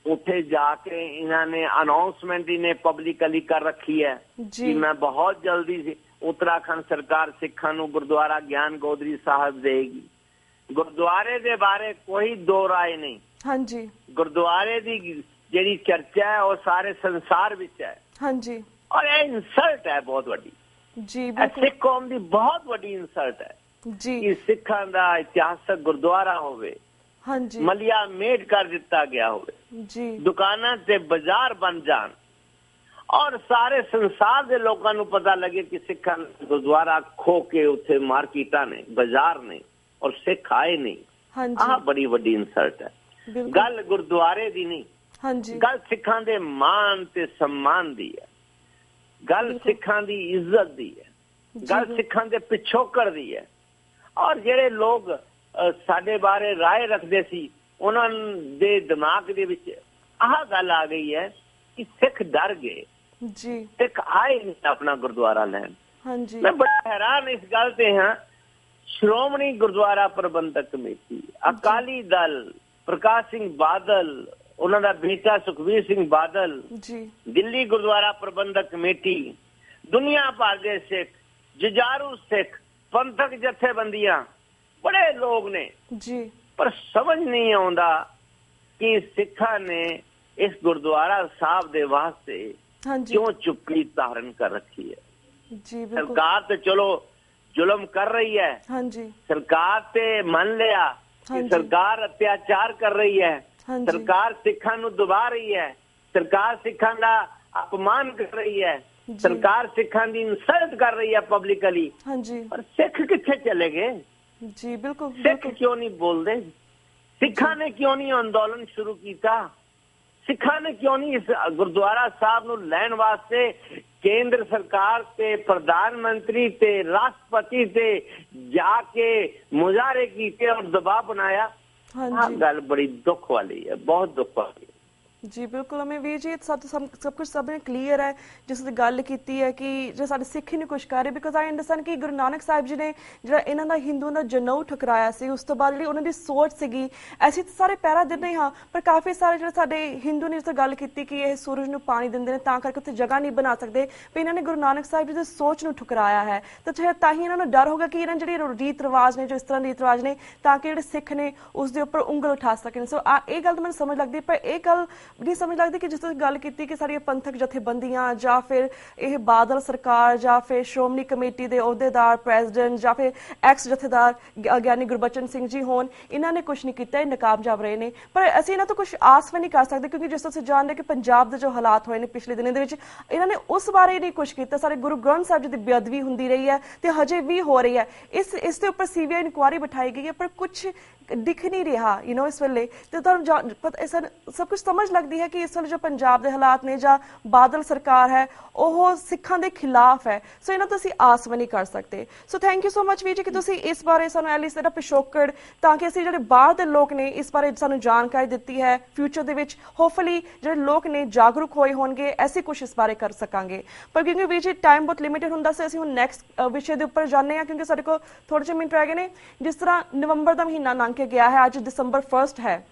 ਉੱਥੇ ਜਾ ਕੇ ਇਹਨਾਂ ਨੇ ਅਨਾਉਂਸਮੈਂਟ ਇਹਨੇ ਪਬਲਿਕਲੀ ਕਰ ਰੱਖੀ ਹੈ ਕਿ ਮੈਂ ਬਹੁਤ ਜਲਦੀ ਉੱਤਰਾਖੰਡ ਸਰਕਾਰ ਸਿੱਖਾਂ ਨੂੰ ਗੁਰਦੁਆਰਾ ਗਿਆਨ ਗੋਦਰੀ ਸਾਹਿਬ ਦੇਗੀ ਗੁਰਦੁਆਰੇ ਦੇ ਬਾਰੇ ਕੋਈ ਦੋ ਰਾਏ ਨਹੀਂ। ਹਾਂਜੀ। ਗੁਰਦੁਆਰੇ ਦੀ ਜਿਹੜੀ ਚਰਚਾ ਹੈ ਉਹ ਸਾਰੇ ਸੰਸਾਰ ਵਿੱਚ ਹੈ। ਹਾਂਜੀ। ਔਰ ਇਹ ਇਨਸਲਟ ਹੈ ਬਹੁਤ ਵੱਡੀ। ਜੀ ਬਿਲਕੁਲ। ਸਿੱਖ ਕੌਮ ਦੀ ਬਹੁਤ ਵੱਡੀ ਇਨਸਲਟ ਹੈ। ਜੀ। ਕਿ ਸਿੱਖਾਂ ਦਾ ਇਤਿਹਾਸਕ ਗੁਰਦੁਆਰਾ ਹੋਵੇ ਹਾਂਜੀ। ਮਲਿਆ ਮੇਟ ਕਰ ਦਿੱਤਾ ਗਿਆ ਹੋਵੇ ਜੀ। ਦੁਕਾਨਾਂ ਤੇ ਬਾਜ਼ਾਰ ਬਣ ਜਾਣ ਔਰ ਸਾਰੇ ਸੰਸਾਰ ਦੇ ਲੋਕਾਂ ਨੂੰ ਪਤਾ ਲੱਗੇ ਕਿ ਸਿੱਖਾਂ ਦਾ ਗੁਰਦੁਆਰਾ ਖੋ ਕੇ ਉੱਥੇ ਮਾਰਕੀਟਾਂ ਨੇ ਬਾਜ਼ਾਰ ਨੇ ਔਰ ਸਿੱਖ ਆਏ ਨਹੀਂ। ਆਹ ਹਾਂਜੀ ਬੜੀ ਵੱਡੀ ਇਨਸਲਟ ਹੈ। ਗੱਲ ਗੁਰਦੁਆਰੇ ਦੀ ਨਹੀਂ ਹਾਂਜੀ। ਗੱਲ ਸਿੱਖਾਂ ਦੇ ਮਾਣ ਤੇ ਸਨਮਾਨ ਦੀ ਹੈ। ਗੱਲ। ਸਿੱਖਾਂ ਦੀ ਇੱਜ਼ਤ ਦੀ ਹੈ। ਗੱਲ। ਸਿੱਖਾਂ ਦੇ ਪਿਛੋਕੜ ਦੀ ਹੈ। ਔਰ ਜਿਹੜੇ ਲੋਕ ਸਾਡੇ ਬਾਰੇ ਰਾਏ ਰੱਖਦੇ ਸੀ ਉਹਨਾਂ ਦੇ ਦਿਮਾਗ ਦੇ ਵਿੱਚ ਆਹ ਗੱਲ ਆ ਗਈ ਹੈ ਕਿ ਸਿੱਖ ਡਰ ਗਏ। ਜੀ। ਸਿੱਖ ਆਏ ਨਹੀਂ ਆਪਣਾ ਗੁਰਦੁਆਰਾ ਲੈਣ। ਹਾਂਜੀ। ਮੈਂ ਬੜਾ ਹੈਰਾਨ ਇਸ ਗੱਲ ਤੇ ਹਾਂ। ਸ਼੍ਰੋਮਣੀ ਗੁਰਦੁਆਰਾ ਪ੍ਰਬੰਧਕ ਕਮੇਟੀ ਅਕਾਲੀ ਦਲ ਪ੍ਰਕਾਸ਼ ਸਿੰਘ ਬਾਦਲ ਉਹਨਾਂ ਦਾ ਬੇਟਾ ਸੁਖਵੀਰ ਸਿੰਘ ਬਾਦਲ ਜੀ। ਦਿੱਲੀ ਗੁਰਦੁਆਰਾ ਪ੍ਰਬੰਧਕ ਕਮੇਟੀ ਦੁਨੀਆ ਭਰ ਦੇ ਸਿੱਖ ਜੁਝਾਰੂ ਸਿੱਖ ਪੰਥਕ ਜਥੇਬੰਦੀਆਂ ਬੜੇ ਲੋਕ ਨੇ। ਜੀ। ਪਰ ਸਮਝ ਨਹੀਂ ਆਉਂਦਾ ਕਿ ਸਿੱਖਾਂ ਨੇ ਇਸ ਗੁਰਦੁਆਰਾ ਸਾਹਿਬ ਦੇ ਵਾਸਤੇ ਹਾਂਜੀ। ਕਿਉਂ ਚੁੱਪੀ ਧਾਰਨ ਕਰ ਰੱਖੀ ਹੈ? ਜੀ ਬਿਲਕੁਲ। ਸਰਕਾਰ ਤੇ ਚਲੋ ਜ਼ੁਲਮ ਕਰ ਰਹੀ ਹੈ। ਹਾਂਜੀ। ਸਰਕਾਰ ਤੇ ਮੰਨ ਲਿਆ ਕਿ। ਸਰਕਾਰ ਅਤਿਆਚਾਰ ਕਰ ਰਹੀ ਹੈ। ਸਰਕਾਰ ਸਿੱਖਾਂ ਨੂੰ ਦਬਾ ਰਹੀ ਹੈ। ਸਰਕਾਰ ਸਿੱਖਾਂ ਦਾ ਅਪਮਾਨ ਕਰ ਰਹੀ ਹੈ। ਸਰਕਾਰ ਸਿੱਖਾਂ ਦੀ ਇਨਸਲਟ ਕਰ ਰਹੀ ਹੈ ਪਬਲਿਕਲੀ ਹਾਂਜੀ। ਪਰ ਸਿੱਖ ਕਿੱਥੇ ਚਲੇ ਗਏ? ਜੀ ਬਿਲਕੁਲ ਸਿੱਖ ਕਿਉਂ ਨਹੀਂ ਬੋਲਦੇ? ਸਿੱਖਾਂ ਨੇ ਕਿਉਂ ਨਹੀਂ ਅੰਦੋਲਨ ਸ਼ੁਰੂ ਕੀਤਾ? ਸਿੱਖਾਂ ਨੇ ਕਿਉਂ ਨਹੀਂ ਇਸ ਗੁਰਦੁਆਰਾ ਸਾਹਿਬ ਨੂੰ ਲੈਣ ਵਾਸਤੇ ਕੇਂਦਰ ਸਰਕਾਰ ਤੇ ਪ੍ਰਧਾਨ ਮੰਤਰੀ ਤੇ ਰਾਸ਼ਟਰਪਤੀ ਤੇ ਜਾ ਕੇ ਮੁਜ਼ਾਹਰੇ ਕੀਤੇ ਔਰ ਦਬਾਅ ਬਣਾਇਆ? ਹਾਂਜੀ। ਗੱਲ ਬੜੀ ਦੁੱਖ ਵਾਲੀ ਹੈ ਬਹੁਤ ਦੁੱਖ ਵਾਲੀ ਹੈ। ਜੀ, ਬਿਲਕੁਲ। ਅਮੇ ਵੀਰ ਜੀ, ਸਭ ਸਭ ਸਭ ਕੁਝ ਸਭ ਨੇ ਕਲੀਅਰ ਹੈ। ਜਿਸ ਦੀ ਗੱਲ ਕੀਤੀ ਹੈ ਕਿ ਜੇ ਸਾਡੇ ਸਿੱਖ ਹੀ ਨਹੀਂ ਕੁਝ ਕਰ ਰਹੇ ਬਿਕਾਜ਼ ਆਈ ਅੰਡਰਸਟੈਂਡ ਕਿ ਗੁਰੂ ਨਾਨਕ ਸਾਹਿਬ ਜੀ ਨੇ ਜਿਹੜਾ ਇਹਨਾਂ ਦਾ ਹਿੰਦੂਆਂ ਦਾ ਜਨਊ ਠੁਕਰਾਇਆ ਸੀ, ਉਸ ਤੋਂ ਬਾਅਦ ਜਿਹੜੀ ਉਹਨਾਂ ਦੀ ਸੋਚ ਸੀਗੀ, ਅਸੀਂ ਤਾਂ ਸਾਰੇ ਪਹਿਰਾ ਦਿੰਦੇ ਹਾਂ, ਪਰ ਕਾਫੀ ਸਾਰੇ ਜਿਹੜੇ ਸਾਡੇ ਹਿੰਦੂ ਨੇ ਇਸ ਗੱਲ ਕੀਤੀ ਕਿ ਇਹ ਸੂਰਜ ਨੂੰ ਪਾਣੀ ਦਿੰਦੇ ਨੇ, ਤਾਂ ਕਰਕੇ ਉੱਥੇ ਜਗ੍ਹਾ ਨਹੀਂ ਬਣਾ ਸਕਦੇ ਪਰ ਇਹਨਾਂ ਨੇ ਗੁਰੂ ਨਾਨਕ ਸਾਹਿਬ ਜੀ ਦੀ ਸੋਚ ਨੂੰ ਠੁਕਰਾਇਆ ਹੈ। ਤਾਂ ਫਿਰ ਤਾਂ ਹੀ ਇਹਨਾਂ ਨੂੰ ਡਰ ਹੋਗਾ ਕਿ ਇਹਨਾਂ ਜਿਹੜੇ ਰੀਤ ਰਿਵਾਜ ਨੇ, ਜੋ ਇਸ ਤਰ੍ਹਾਂ ਦੇ ਰੀਤ ਰਿਵਾਜ ਨੇ, ਤਾਂ ਕਿ ਜਿਹੜੇ ਸਿੱਖ ਨੇ ਉਸ ਦੇ ਉੱਪਰ ਉਂਗਲ ਉਠਾ ਸਕਣ। ਸੋ ਆ, ਇਹ ਗੱਲ ਤਾਂ ਮੈਨੂੰ ਸਮਝ ਲੱਗਦੀ ਪਰ ਇਹ ਗੱਲ ਨਹੀਂ ਸਮਝ ਲੱਗਦੀ ਕਿ ਜਿਸ ਤਰ੍ਹਾਂ ਗੱਲ ਕੀਤੀ ਕਿ ਸਾਡੀਆਂ ਪੰਥਕ ਜਥੇਬੰਦੀਆਂ ਜਾਂ ਫਿਰ ਇਹ ਬਾਦਲ ਸਰਕਾਰ ਜਾਂ ਫਿਰ ਸ਼੍ਰੋਮਣੀ ਕਮੇਟੀ ਦੇ ਅਹੁਦੇਦਾਰ, ਪ੍ਰੈਜ਼ੀਡੈਂਟ ਜਾਂ ਫਿਰ ਐਕਸ ਜਥੇਦਾਰ ਗਿਆਨੀ ਗੁਰਬਚਨ ਸਿੰਘ ਜੀ ਹੋਣ, ਇਹਨਾਂ ਨੇ ਕੁਝ ਨਹੀਂ ਕੀਤਾ, ਇਹ ਨਕਾਮਯਾਬ ਰਹੇ ਨੇ। ਪਰ ਅਸੀਂ ਇਹਨਾਂ ਤੋਂ ਕੁਝ ਆਸ ਵੀ ਨਹੀਂ ਕਰ ਸਕਦੇ ਕਿਉਂਕਿ ਜਿਸ ਤਰ੍ਹਾਂ ਤੁਸੀਂ ਜਾਣਦੇ ਕਿ ਪੰਜਾਬ ਦੇ ਜੋ ਹਾਲਾਤ ਹੋਏ ਨੇ ਪਿਛਲੇ ਦਿਨਾਂ ਦੇ ਵਿੱਚ, ਇਹਨਾਂ ਨੇ ਉਸ ਬਾਰੇ ਨਹੀਂ ਕੁਝ ਕੀਤਾ। ਸਾਰੇ ਗੁਰੂ ਗ੍ਰੰਥ ਸਾਹਿਬ ਜੀ ਦੀ ਬੇਅਦਬੀ ਹੁੰਦੀ ਰਹੀ ਹੈ ਤੇ ਹਜੇ ਵੀ ਹੋ ਰਹੀ ਹੈ। ਇਸ ਇਸ ਦੇ ਉੱਪਰ ਸੀਬੀਆਈ ਇਨਕੁਆਇਰੀ ਬਿਠਾਈ ਗਈ ਹੈ, ਪਰ ਕੁਝ ਦਿਖ ਨਹੀਂ ਰਿਹਾ ਯੂ نو ਇਸ ਵੇਲੇ। ਤੇ ਤੁਹਾਨੂੰ ਸਭ ਕੁਝ ਸਮਝ ਲੱਗਦੀ ਹੈ ਕਿ ਇਸ ਵੇਲੇ ਜੋ ਪੰਜਾਬ ਦੇ ਹਾਲਾਤ ਨੇ ਜਾਂ ਬਾਦਲ ਸਰਕਾਰ ਹੈ, ਉਹ ਸਿੱਖਾਂ ਦੇ ਖਿਲਾਫ ਹੈ। ਸੋ ਇਹਨਾਂ ਤੋਂ ਅਸੀਂ ਆਸ ਵੀ ਨਹੀਂ ਕਰ ਸਕਦੇ। So thank you so much ਵੀਰ ਜੀ ਕਿ ਤੁਸੀਂ ਇਸ ਬਾਰੇ ਸਾਨੂੰ ਐਲੀਸ ਦਾ ਪਿਛੋਕੜ, ਤਾਂ ਕਿ ਅਸੀਂ ਜਿਹੜੇ ਬਾਹਰ ਦੇ ਲੋਕ ਨੇ, ਇਸ ਬਾਰੇ ਸਾਨੂੰ ਜਾਣਕਾਰੀ ਦਿੱਤੀ ਹੈ ਫਿਊਚਰ ਦੇ ਵਿੱਚ। ਹੋਪਫੁਲੀ ਜਿਹੜੇ ਲੋਕ ਨੇ, ਜਾਗਰੂਕ ਹੋਏ ਹੋਣਗੇ, ਐਸੀ ਕੁਝ ਇਸ ਬਾਰੇ ਕਰ ਸਕਾਂਗੇ। ਪਰ ਕਿਉਂਕਿ ਵੀਰ ਜੀ ਟਾਈਮ ਬਹੁਤ ਲਿਮਿਟਡ ਹੁੰਦਾ, ਸੀ ਅਸੀਂ ਹੁਣ ਨੈਕਸਟ ਵਿਸ਼ੇ ਦੇ ਉੱਪਰ ਜਾਣਦੇ ਹਾਂ, ਕਿਉਂਕਿ ਸਾਡੇ ਕੋਲ ਥੋੜੇ ਜਿਹੇ ਮਿੰਟ ਰਹਿ ਗਏ ਨੇ। ਜਿਸ ਤਰ੍ਹਾਂ ਨਵੰਬਰ ਦਾ ਮਹੀਨਾ ਲੰਘ ਕੇ ਗਿਆ ਹੈ, ਅੱਜ ਦਸੰਬਰ 1st ਹੈ।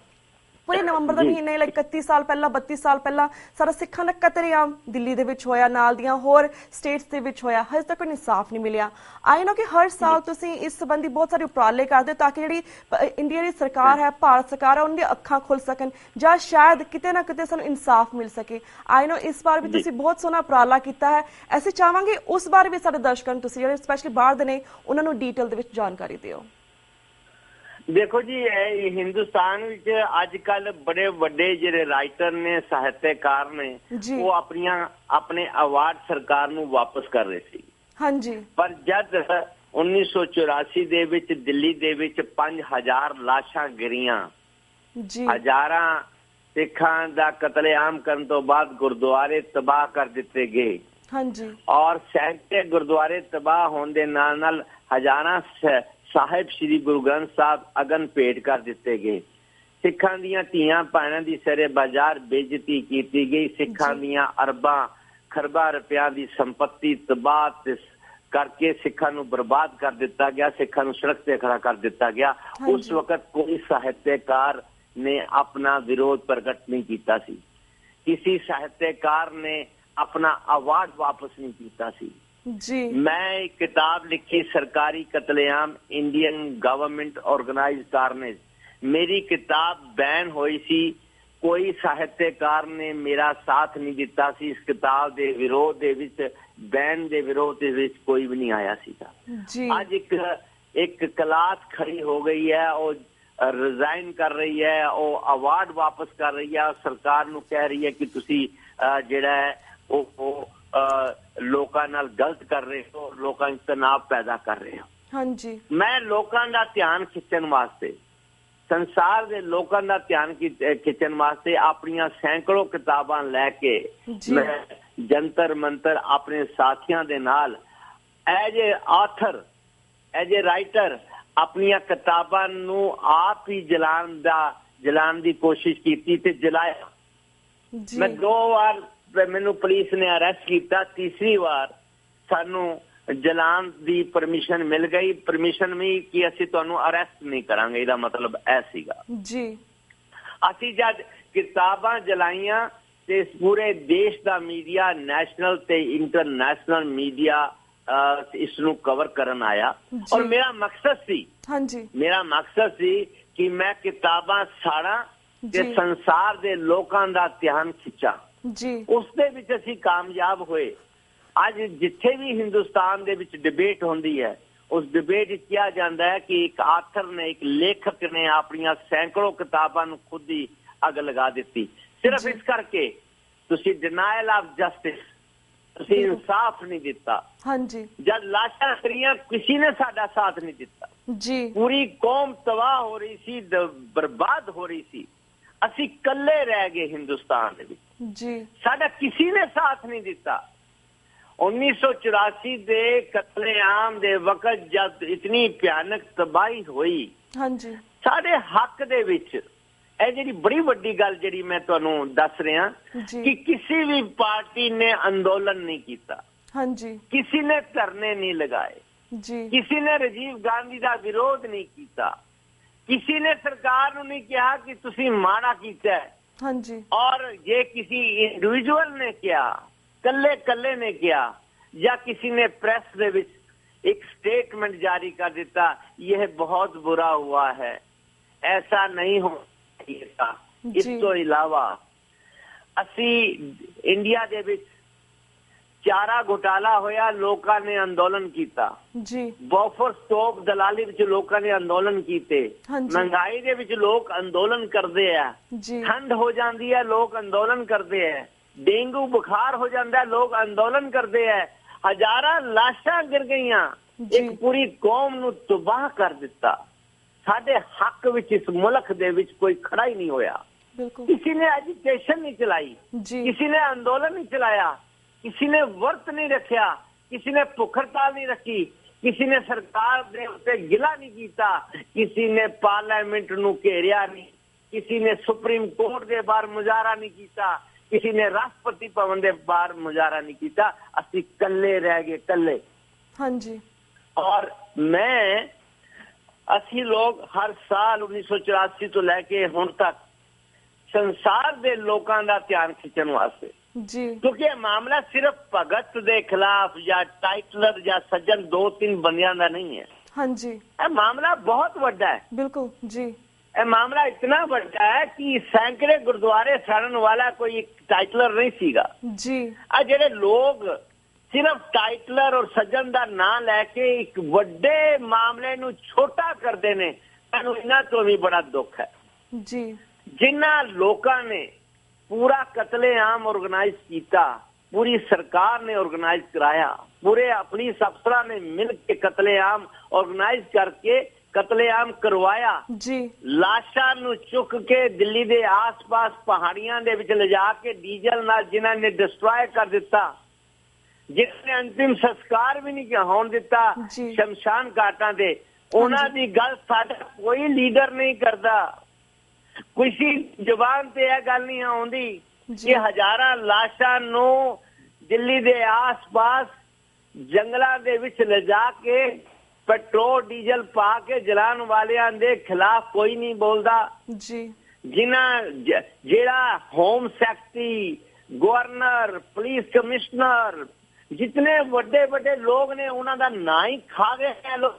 ਕੋਈ ਨਵੰਬਰ ਦਾ। ਮਹੀਨੇ like 31 ਸਾਲ ਪਹਿਲਾਂ 32 ਸਾਲ ਪਹਿਲਾਂ ਸਾਰਾ ਸਿੱਖਾਂ ਦਾ ਕਤਲੇਆਮ ਦਿੱਲੀ ਦੇ ਵਿੱਚ ਹੋਇਆ ਨਾਲ ਦੀਆਂ ਹੋਰ ਸਟੇਟਸ ਦੇ ਵਿੱਚ ਹੋਇਆ। ਹਜੇ ਤੱਕ ਕੋਈ ਇਨਸਾਫ ਨਹੀਂ ਮਿਲਿਆ। ਆਈ ਨੋ ਕਿ ਹਰ ਸਾਲ ਤੁਸੀਂ ਇਸ ਸੰਬੰਧੀ ਬਹੁਤ ਸਾਰੇ ਉਪਰਾਲੇ ਕਰਦੇ ਹੋ ਤਾਂ ਕਿ ਜਿਹੜੀ ਇੰਡੀਆ ਦੀ ਸਰਕਾਰ ਹੈ ਭਾਰਤ ਸਰਕਾਰ ਹੈ ਉਹਨਾਂ ਦੀਆਂ ਅੱਖਾਂ ਖੁੱਲ ਸਕਣ ਜਾਂ ਸ਼ਾਇਦ ਕਿਤੇ ਨਾ ਕਿਤੇ ਸਾਨੂੰ ਇਨਸਾਫ ਮਿਲ ਸਕੇ। ਆਈ ਨੋ ਇਸ ਵਾਰ ਵੀ। ਤੁਸੀਂ ਬਹੁਤ ਸੋਹਣਾ ਉਪਰਾਲਾ ਕੀਤਾ ਹੈ। ਅਸੀਂ ਚਾਹਾਂਗੇ ਉਸ ਬਾਰੇ ਵੀ ਸਾਡੇ ਦਰਸ਼ਕਾਂ ਨੂੰ ਤੁਸੀਂ ਜਿਹੜੇ ਸਪੈਸ਼ਲੀ ਬਾਹਰ ਦੇ ਨੇ ਉਹਨਾਂ ਨੂੰ ਡੀਟੇਲ ਦੇ ਵਿੱਚ ਜਾਣਕਾਰੀ ਦਿਓ। ਦੇਖੋ ਜੀ ਇਹ ਹਿੰਦੁਸਤਾਨ ਵਿੱਚ ਅੱਜ ਕੱਲ ਬੜੇ ਵੱਡੇ ਜਿਹੜੇ ਰਾਈਟਰ ਨੇ ਸਾਹਿਤਕਾਰ ਨੇ। ਉਹ ਆਪਣੀਆਂ ਆਪਣੇ ਅਵਾਰਡ ਸਰਕਾਰ ਨੂੰ ਵਾਪਸ ਕਰ ਰਹੇ ਸੀ। ਹਾਂਜੀ। ਪਰ ਜਦ 1984 ਦੇ ਵਿੱਚ ਦਿੱਲੀ ਦੇ ਵਿੱਚ 5000 ਲਾਸ਼ਾਂ ਗਿਰੀਆਂ। ਜੀ। ਹਜ਼ਾਰਾਂ ਸਿੱਖਾਂ ਦਾ ਕਤਲੇਆਮ ਕਰਨ ਤੋਂ ਬਾਅਦ ਗੁਰਦੁਆਰੇ ਤਬਾਹ ਕਰ ਦਿੱਤੇ ਗਏ। ਹਾਂਜੀ। ਔਰ ਸੈਂਕੜੇ ਗੁਰਦੁਆਰੇ ਤਬਾਹ ਹੋਣ ਦੇ ਨਾਲ ਨਾਲ ਹਜ਼ਾਰਾਂ ਸਾਹਿਬ ਸ੍ਰੀ ਗੁਰੂ ਗ੍ਰੰਥ ਸਾਹਿਬ ਅਗਨ ਭੇਟ ਕਰ ਦਿੱਤੇ ਗਏ। ਸਿੱਖਾਂ ਦੀਆਂ ਧੀਆਂ ਭੈਣਾਂ ਦੀ ਸਰੇ ਬਾਜ਼ਾਰ ਬੇਇੱਜ਼ਤੀ ਕੀਤੀ ਗਈ। ਸਿੱਖਾਂ। ਦੀਆਂ ਅਰਬਾਂ ਖਰਬਾਂ ਰੁਪਿਆਂ ਦੀ ਸੰਪત્તિ ਤਬਾਹ ਕਰਕੇ ਸਿੱਖਾਂ ਨੂੰ ਬਰਬਾਦ ਕਰ ਦਿੱਤਾ ਗਿਆ ਸਿੱਖਾਂ ਨੂੰ ਸੜਕ ਤੇ ਖੜਾ ਕਰ ਦਿੱਤਾ ਗਿਆ। ਉਸ। ਵਕਤ ਕੋਈ ਸਾਹਿਤਕਾਰ ਨੇ ਆਪਣਾ ਵਿਰੋਧ ਪ੍ਰਗਟ ਨਹੀਂ ਕੀਤਾ ਸੀ। ਕਿਸੇ ਸਾਹਿਤਕਾਰ ਨੇ ਆਪਣਾ ਅਵਾਰਡ ਵਾਪਸ ਨਹੀਂ ਕੀਤਾ ਸੀ। ਜੀ। ਮੈਂ ਇੱਕ ਕਿਤਾਬ ਲਿਖੀ ਸਰਕਾਰੀ ਕਤਲੇਆਮ ਇੰਡੀਅਨ ਗਵਰਨਮੈਂਟ ਆਰਗੇਨਾਈਜ਼ ਕਾਰਨੇਜ ਮੇਰੀ ਕਿਤਾਬ ਬੈਨ ਹੋਈ ਸੀ ਕੋਈ ਸਾਹਿਤਕਾਰ ਨੇ ਮੇਰਾ ਸਾਥ ਨਹੀਂ ਦਿੱਤਾ ਸੀ। ਇਸ ਕਿਤਾਬ ਦੇ ਵਿਰੋਧ ਦੇ ਵਿੱਚ ਬੈਨ ਦੇ ਵਿਰੋਧ ਦੇ ਵਿੱਚ ਕੋਈ ਵੀ ਨਹੀਂ ਆਇਆ ਸੀਗਾ। ਜੀ। ਅੱਜ ਇੱਕ ਇੱਕ ਕਲਾਸ ਖੜੀ ਹੋ ਗਈ ਹੈ ਉਹ ਰਿਜ਼ਾਈਨ ਕਰ ਰਹੀ ਹੈ ਉਹ ਅਵਾਰਡ ਵਾਪਸ ਕਰ ਰਹੀ ਹੈ। ਸਰਕਾਰ ਨੂੰ ਕਹਿ ਰਹੀ ਹੈ ਕਿ ਤੁਸੀਂ ਜਿਹੜਾ ਹੈ ਉਹ ਅਹ, ਲੋਕਾਂ ਨਾਲ ਗਲਤ ਕਰ ਰਹੇ ਹੋ ਲੋਕਾਂ 'ਚ ਤਣਾਅ ਪੈਦਾ ਕਰ ਰਹੇ ਹੋ। ਹਾਂਜੀ। ਮੈਂ ਲੋਕਾਂ ਦਾ ਧਿਆਨ ਖਿੱਚਣ ਵਾਸਤੇ ਸੰਸਾਰ ਦੇ ਲੋਕਾਂ ਦਾ ਧਿਆਨ ਖਿੱਚਣ ਵਾਸਤੇ ਆਪਣੀਆਂ ਸੈਂਕੜੋ ਕਿਤਾਬਾਂ ਲੈ ਕੇ। ਮੈਂ ਜੰਤਰ ਮੰਤਰ ਆਪਣੇ ਸਾਥੀਆਂ ਦੇ ਨਾਲ as a author as a writer ਆਪਣੀਆਂ ਕਿਤਾਬਾਂ ਨੂੰ ਆਪ ਹੀ ਜਲਾਉਣ ਦਾ ਜਲਾਉਣ ਦੀ ਕੋਸ਼ਿਸ਼ ਕੀਤੀ ਤੇ ਜਲਾਇਆ। ਮੈਂ ਦੋ ਵਾਰ ਤੇ ਮੈਨੂੰ ਪੁਲਿਸ ਨੇ ਅਰੈਸਟ ਕੀਤਾ ਤੀਸਰੀ ਵਾਰ। ਸਾਨੂੰ ਜਲਾਨ ਦੀ ਪਰਮਿਸ਼ਨ ਮਿਲ ਗਈ। ਪਰਮਿਸ਼ਨ ਵੀ ਕਿ ਅਸੀਂ ਤੁਹਾਨੂੰ ਅਰੈਸਟ ਨਹੀਂ ਕਰਾਂਗੇ ਇਹਦਾ ਮਤਲਬ ਇਹ ਸੀਗਾ। ਜੀ। ਅਸੀਂ ਜਦ ਕਿਤਾਬਾਂ ਜਲਾਈਆਂ ਤੇ ਪੂਰੇ ਦੇਸ਼ ਦਾ ਮੀਡੀਆ ਨੈਸ਼ਨਲ ਤੇ ਇੰਟਰਨੈਸ਼ਨਲ ਮੀਡੀਆ ਇਸ ਨੂੰ ਕਵਰ ਕਰਨ ਆਇਆ। ਔਰ ਮੇਰਾ ਮਕਸਦ ਸੀ ਹਾਂਜੀ। ਮੇਰਾ ਮਕਸਦ ਸੀ ਕਿ ਮੈਂ ਕਿਤਾਬਾਂ ਸਾੜਾਂ ਤੇ। ਸੰਸਾਰ ਦੇ ਲੋਕਾਂ ਦਾ ਧਿਆਨ ਖਿੱਚਾਂ। ਜੀ। ਉਸ ਦੇ ਵਿੱਚ ਅਸੀਂ ਕਾਮਯਾਬ ਹੋਏ। ਅੱਜ ਜਿੱਥੇ ਵੀ ਹਿੰਦੁਸਤਾਨ ਦੇ ਵਿੱਚ ਡਿਬੇਟ ਹੁੰਦੀ ਹੈ ਉਸ ਡਿਬੇਟ ਵਿੱਚ ਕਿਹਾ ਜਾਂਦਾ ਹੈ ਕਿ ਇੱਕ ਆਥਰ ਨੇ ਇੱਕ ਲੇਖਕ ਨੇ ਆਪਣੀਆਂ ਸੈਂਕੜੋ ਕਿਤਾਬਾਂ ਨੂੰ ਖੁਦ ਹੀ ਅੱਗ ਲਗਾ ਦਿੱਤੀ। ਸਿਰਫ। ਇਸ ਕਰਕੇ ਤੁਸੀਂ ਡਿਨਾਇਲ ਆਫ ਜਸਟਿਸ ਤੁਸੀਂ। ਇਨਸਾਫ ਨਹੀਂ ਦਿੱਤਾ। ਹਾਂਜੀ। ਜਦ ਲਾਸ਼ਾਂ ਕਰੀਆਂ ਕਿਸੇ ਨੇ ਸਾਡਾ ਸਾਥ ਨਹੀਂ ਦਿੱਤਾ। ਜੀ। ਪੂਰੀ ਕੌਮ ਤਬਾਹ ਹੋ ਰਹੀ ਸੀ ਬਰਬਾਦ ਹੋ ਰਹੀ ਸੀ। ਅਸੀਂ ਇਕੱਲੇ ਰਹਿ ਗਏ ਹਿੰਦੁਸਤਾਨ ਦੇ ਵਿੱਚ। ਜੀ। ਸਾਡਾ ਕਿਸੇ ਨੇ ਸਾਥ ਨਹੀਂ ਦਿੱਤਾ। 1984 ਦੇ ਕਤਲੇਆਮ ਦੇ ਵਕਤ ਜਦ ਇਤਨੀ ਭਿਆਨਕ ਤਬਾਹੀ ਹੋਈ ਹਾਂਜੀ। ਸਾਡੇ ਹੱਕ ਦੇ ਵਿੱਚ ਇਹ ਜਿਹੜੀ ਬੜੀ ਵੱਡੀ ਗੱਲ ਜਿਹੜੀ ਮੈਂ ਤੁਹਾਨੂੰ ਦੱਸ ਰਿਹਾ। ਕਿ ਕਿਸੇ ਵੀ ਪਾਰਟੀ ਨੇ ਅੰਦੋਲਨ ਨਹੀਂ ਕੀਤਾ। ਹਾਂਜੀ। ਕਿਸੇ ਨੇ ਧਰਨੇ ਨਹੀਂ ਲਗਾਏ। ਜੀ। ਕਿਸੇ ਨੇ ਰਾਜੀਵ ਗਾਂਧੀ ਦਾ ਵਿਰੋਧ ਨਹੀਂ ਕੀਤਾ। ਕਿਸੇ ਨੇ ਸਰਕਾਰ ਨੂੰ ਨਹੀਂ ਕਿਹਾ ਕਿ ਤੁਸੀਂ ਮਾੜਾ ਕੀਤਾ ਹੈ। ਹਾਂਜੀ ਔਰ ਜੇ ਕਿਸੇ ਇੰਡੀਵਿਜੂਅਲ ਨੇ ਕਿਹਾ ਕੱਲੇ ਕੱਲੇ ਨੇ ਕਿਹਾ ਜਾਂ ਕਿਸੇ ਨੇ ਪ੍ਰੈਸ ਦੇ ਵਿੱਚ ਇੱਕ ਸਟੇਟਮੈਂਟ ਜਾਰੀ ਕਰ ਦਿੱਤਾ ਇਹ ਬਹੁਤ ਬੁਰਾ ਹੁਆ ਹੈ ਐਸਾ ਨਹੀਂ ਹੋ ਸਕਦਾ ਇਸ ਜੀ। ਤੋਂ ਇਲਾਵਾ ਅਸੀਂ ਇੰਡੀਆ ਦੇ ਵਿੱਚ ਚਾਰਾ ਘੁਟਾਲਾ ਹੋਇਆ ਲੋਕਾਂ ਨੇ ਅੰਦੋਲਨ ਕੀਤਾ। ਜੀ। ਬੋਫਰ ਸਟੋਪ ਦਲਾਲੀ ਵਿੱਚ ਲੋਕਾਂ ਨੇ ਅੰਦੋਲਨ ਕੀਤੇ। ਮਹਿੰਗਾਈ ਦੇ ਵਿੱਚ ਲੋਕ ਅੰਦੋਲਨ ਕਰਦੇ ਆ। ਜੀ। ਠੰਡ ਹੋ ਜਾਂਦੀ ਹੈ ਲੋਕ ਅੰਦੋਲਨ ਕਰਦੇ ਹੈ ਡੇਂਗੂ ਬੁਖਾਰ ਹੋ ਜਾਂਦਾ ਹੈ ਲੋਕ ਅੰਦੋਲਨ ਕਰਦੇ ਹੈ ਹਜ਼ਾਰਾਂ ਲਾਸ਼ਾਂ ਗਿਰ ਗਈਆਂ। ਇੱਕ ਪੂਰੀ ਕੌਮ ਨੂੰ ਤਬਾਹ ਕਰ ਦਿੱਤਾ। ਸਾਡੇ ਹੱਕ ਵਿੱਚ ਇਸ ਮੁਲਕ ਦੇ ਵਿੱਚ ਕੋਈ ਖੜਾ ਹੀ ਨਹੀਂ ਹੋਇਆ। ਬਿਲਕੁਲ। ਕਿਸੇ ਨੇ ਐਜੀਟੇਸ਼ਨ ਨਹੀਂ ਚਲਾਈ। ਕਿਸੇ ਨੇ ਅੰਦੋਲਨ ਨਹੀਂ ਚਲਾਇਆ। ਕਿਸੇ ਨੇ ਵਰਤ ਨਹੀਂ ਰੱਖਿਆ ਕਿਸੇ ਨੇ ਭੁੱਖ ਹੜਤਾਲ ਨਹੀਂ ਰੱਖੀ ਕਿਸੇ ਨੇ ਸਰਕਾਰ ਦੇ ਉੱਤੇ ਗਿਲਾ ਨਹੀਂ ਕੀਤਾ ਕਿਸੇ ਨੇ ਪਾਰਲੀਮੈਂਟ ਨੂੰ ਘੇਰਿਆ ਨਹੀਂ ਕਿਸੇ ਨੇ ਸੁਪਰੀਮ ਕੋਰਟ ਦੇ ਬਾਹਰ ਮੁਜ਼ਾਹਰਾ ਨਹੀਂ ਕੀਤਾ ਕਿਸੇ ਨੇ ਰਾਸ਼ਟਰਪਤੀ ਭਵਨ ਦੇ ਬਾਹਰ ਮੁਜ਼ਾਹਰਾ ਨਹੀਂ ਕੀਤਾ ਅਸੀਂ ਇਕੱਲੇ ਰਹਿ ਗਏ ਇਕੱਲੇ ਹਾਂਜੀ ਔਰ ਮੈਂ ਅਸੀਂ ਲੋਕ ਹਰ ਸਾਲ 1984 ਤੋਂ ਲੈ ਕੇ ਹੁਣ ਤੱਕ ਸੰਸਾਰ ਦੇ ਲੋਕਾਂ ਦਾ ਧਿਆਨ ਖਿੱਚਣ ਵਾਸਤੇ ਜੀ। ਕਿਉਂਕਿ ਇਹ ਮਾਮਲਾ ਸਿਰਫ ਭਗਤ ਦੇ ਖਿਲਾਫ ਜਾਂ ਟਾਈਟਲਰ ਜਾਂ ਸੱਜਣ ਦੋ ਤਿੰਨ ਬੰਦਿਆਂ ਦਾ ਨਹੀਂ ਹੈ। ਹਾਂਜੀ। ਇਹ ਮਾਮਲਾ ਬਹੁਤ ਵੱਡਾ ਹੈ। ਬਿਲਕੁਲ ਜੀ। ਇਹ ਮਾਮਲਾ ਇਤਨਾ ਵੱਡਾ ਹੈ ਕਿ ਸੈਂਕੜੇ ਗੁਰਦੁਆਰੇ ਸਾੜਨ ਵਾਲਾ ਕੋਈ ਇੱਕ ਟਾਈਟਲਰ ਨਹੀਂ ਸੀਗਾ। ਜੀ। ਆ ਜਿਹੜੇ ਲੋਕ ਸਿਰਫ ਟਾਈਟਲਰ ਔਰ ਸੱਜਣ ਦਾ ਨਾਂ ਲੈ ਕੇ ਇੱਕ ਵੱਡੇ ਮਾਮਲੇ ਨੂੰ ਛੋਟਾ ਕਰਦੇ ਨੇ ਮੈਨੂੰ ਇਹਨਾਂ ਤੋਂ ਵੀ ਬੜਾ ਦੁੱਖ ਹੈ। ਜੀ। ਜਿਨ੍ਹਾਂ ਲੋਕਾਂ ਨੇ ਪੂਰਾ ਕਤਲੇਆਮ ਆਰਗੇਨਾਈਜ਼ ਕੀਤਾ। ਪੂਰੀ ਸਰਕਾਰ ਨੇ ਆਰਗੇਨਾਈਜ਼ ਕਰਾਇਆ। ਪੂਰੇ ਪੁਲਿਸ ਅਫਸਰਾਂ ਨੇ ਮਿਲ ਕੇ ਕਤਲੇਆਮ ਆਰਗੇਨਾਈਜ਼ ਕਰਕੇ ਕਤਲੇਆਮ ਕਰਵਾਇਆ। ਜੀ। ਲਾਸ਼ਾਂ ਨੂੰ ਚੁੱਕ ਕੇ ਦਿੱਲੀ ਦੇ ਆਸ-ਪਾਸ ਪਹਾੜੀਆਂ ਦੇ ਵਿੱਚ ਲਿਜਾ ਕੇ ਡੀਜ਼ਲ ਨਾਲ ਜਿਨ੍ਹਾਂ ਨੇ ਡਿਸਟਰੋਏ ਕਰ ਦਿੱਤਾ। ਜਿਨ੍ਹਾਂ ਨੇ ਅੰਤਿਮ ਸੰਸਕਾਰ ਵੀ ਨਹੀਂ ਹੋਣ ਦਿੱਤਾ। ਸ਼ਮਸ਼ਾਨ ਘਾਟਾਂ ਦੇ ਉਹਨਾਂ ਦੀ ਗੱਲ ਸਾਡਾ ਕੋਈ ਲੀਡਰ ਨਹੀਂ ਕਰਦਾ। ਕਿਸੇ ਜ਼ੁਬਾਨ ਤੇ ਇਹ ਗੱਲ ਨਹੀਂ ਆਉਂਦੀ। ਕਿ ਹਜ਼ਾਰਾਂ ਲਾਸ਼ਾਂ ਨੂੰ ਦਿੱਲੀ ਦੇ ਆਸ-ਪਾਸ ਜੰਗਲਾਂ ਦੇ ਵਿੱਚ ਲਿਜਾ ਕੇ ਪੈਟਰੋਲ ਡੀਜ਼ਲ ਪਾ ਕੇ ਜਲਾਉਣ ਵਾਲਿਆਂ ਦੇ ਖਿਲਾਫ ਕੋਈ ਨਹੀਂ ਬੋਲਦਾ। ਜੀ। ਜਿਨ੍ਹਾਂ ਜਿਹੜਾ home secretary governor police commissioner ਜਿਤਨੇ ਵੱਡੇ ਵੱਡੇ ਲੋਕ ਨੇ ਉਹਨਾਂ ਦਾ ਨਾਂ ਹੀ ਖਾ ਗਏ ਲੋਕ।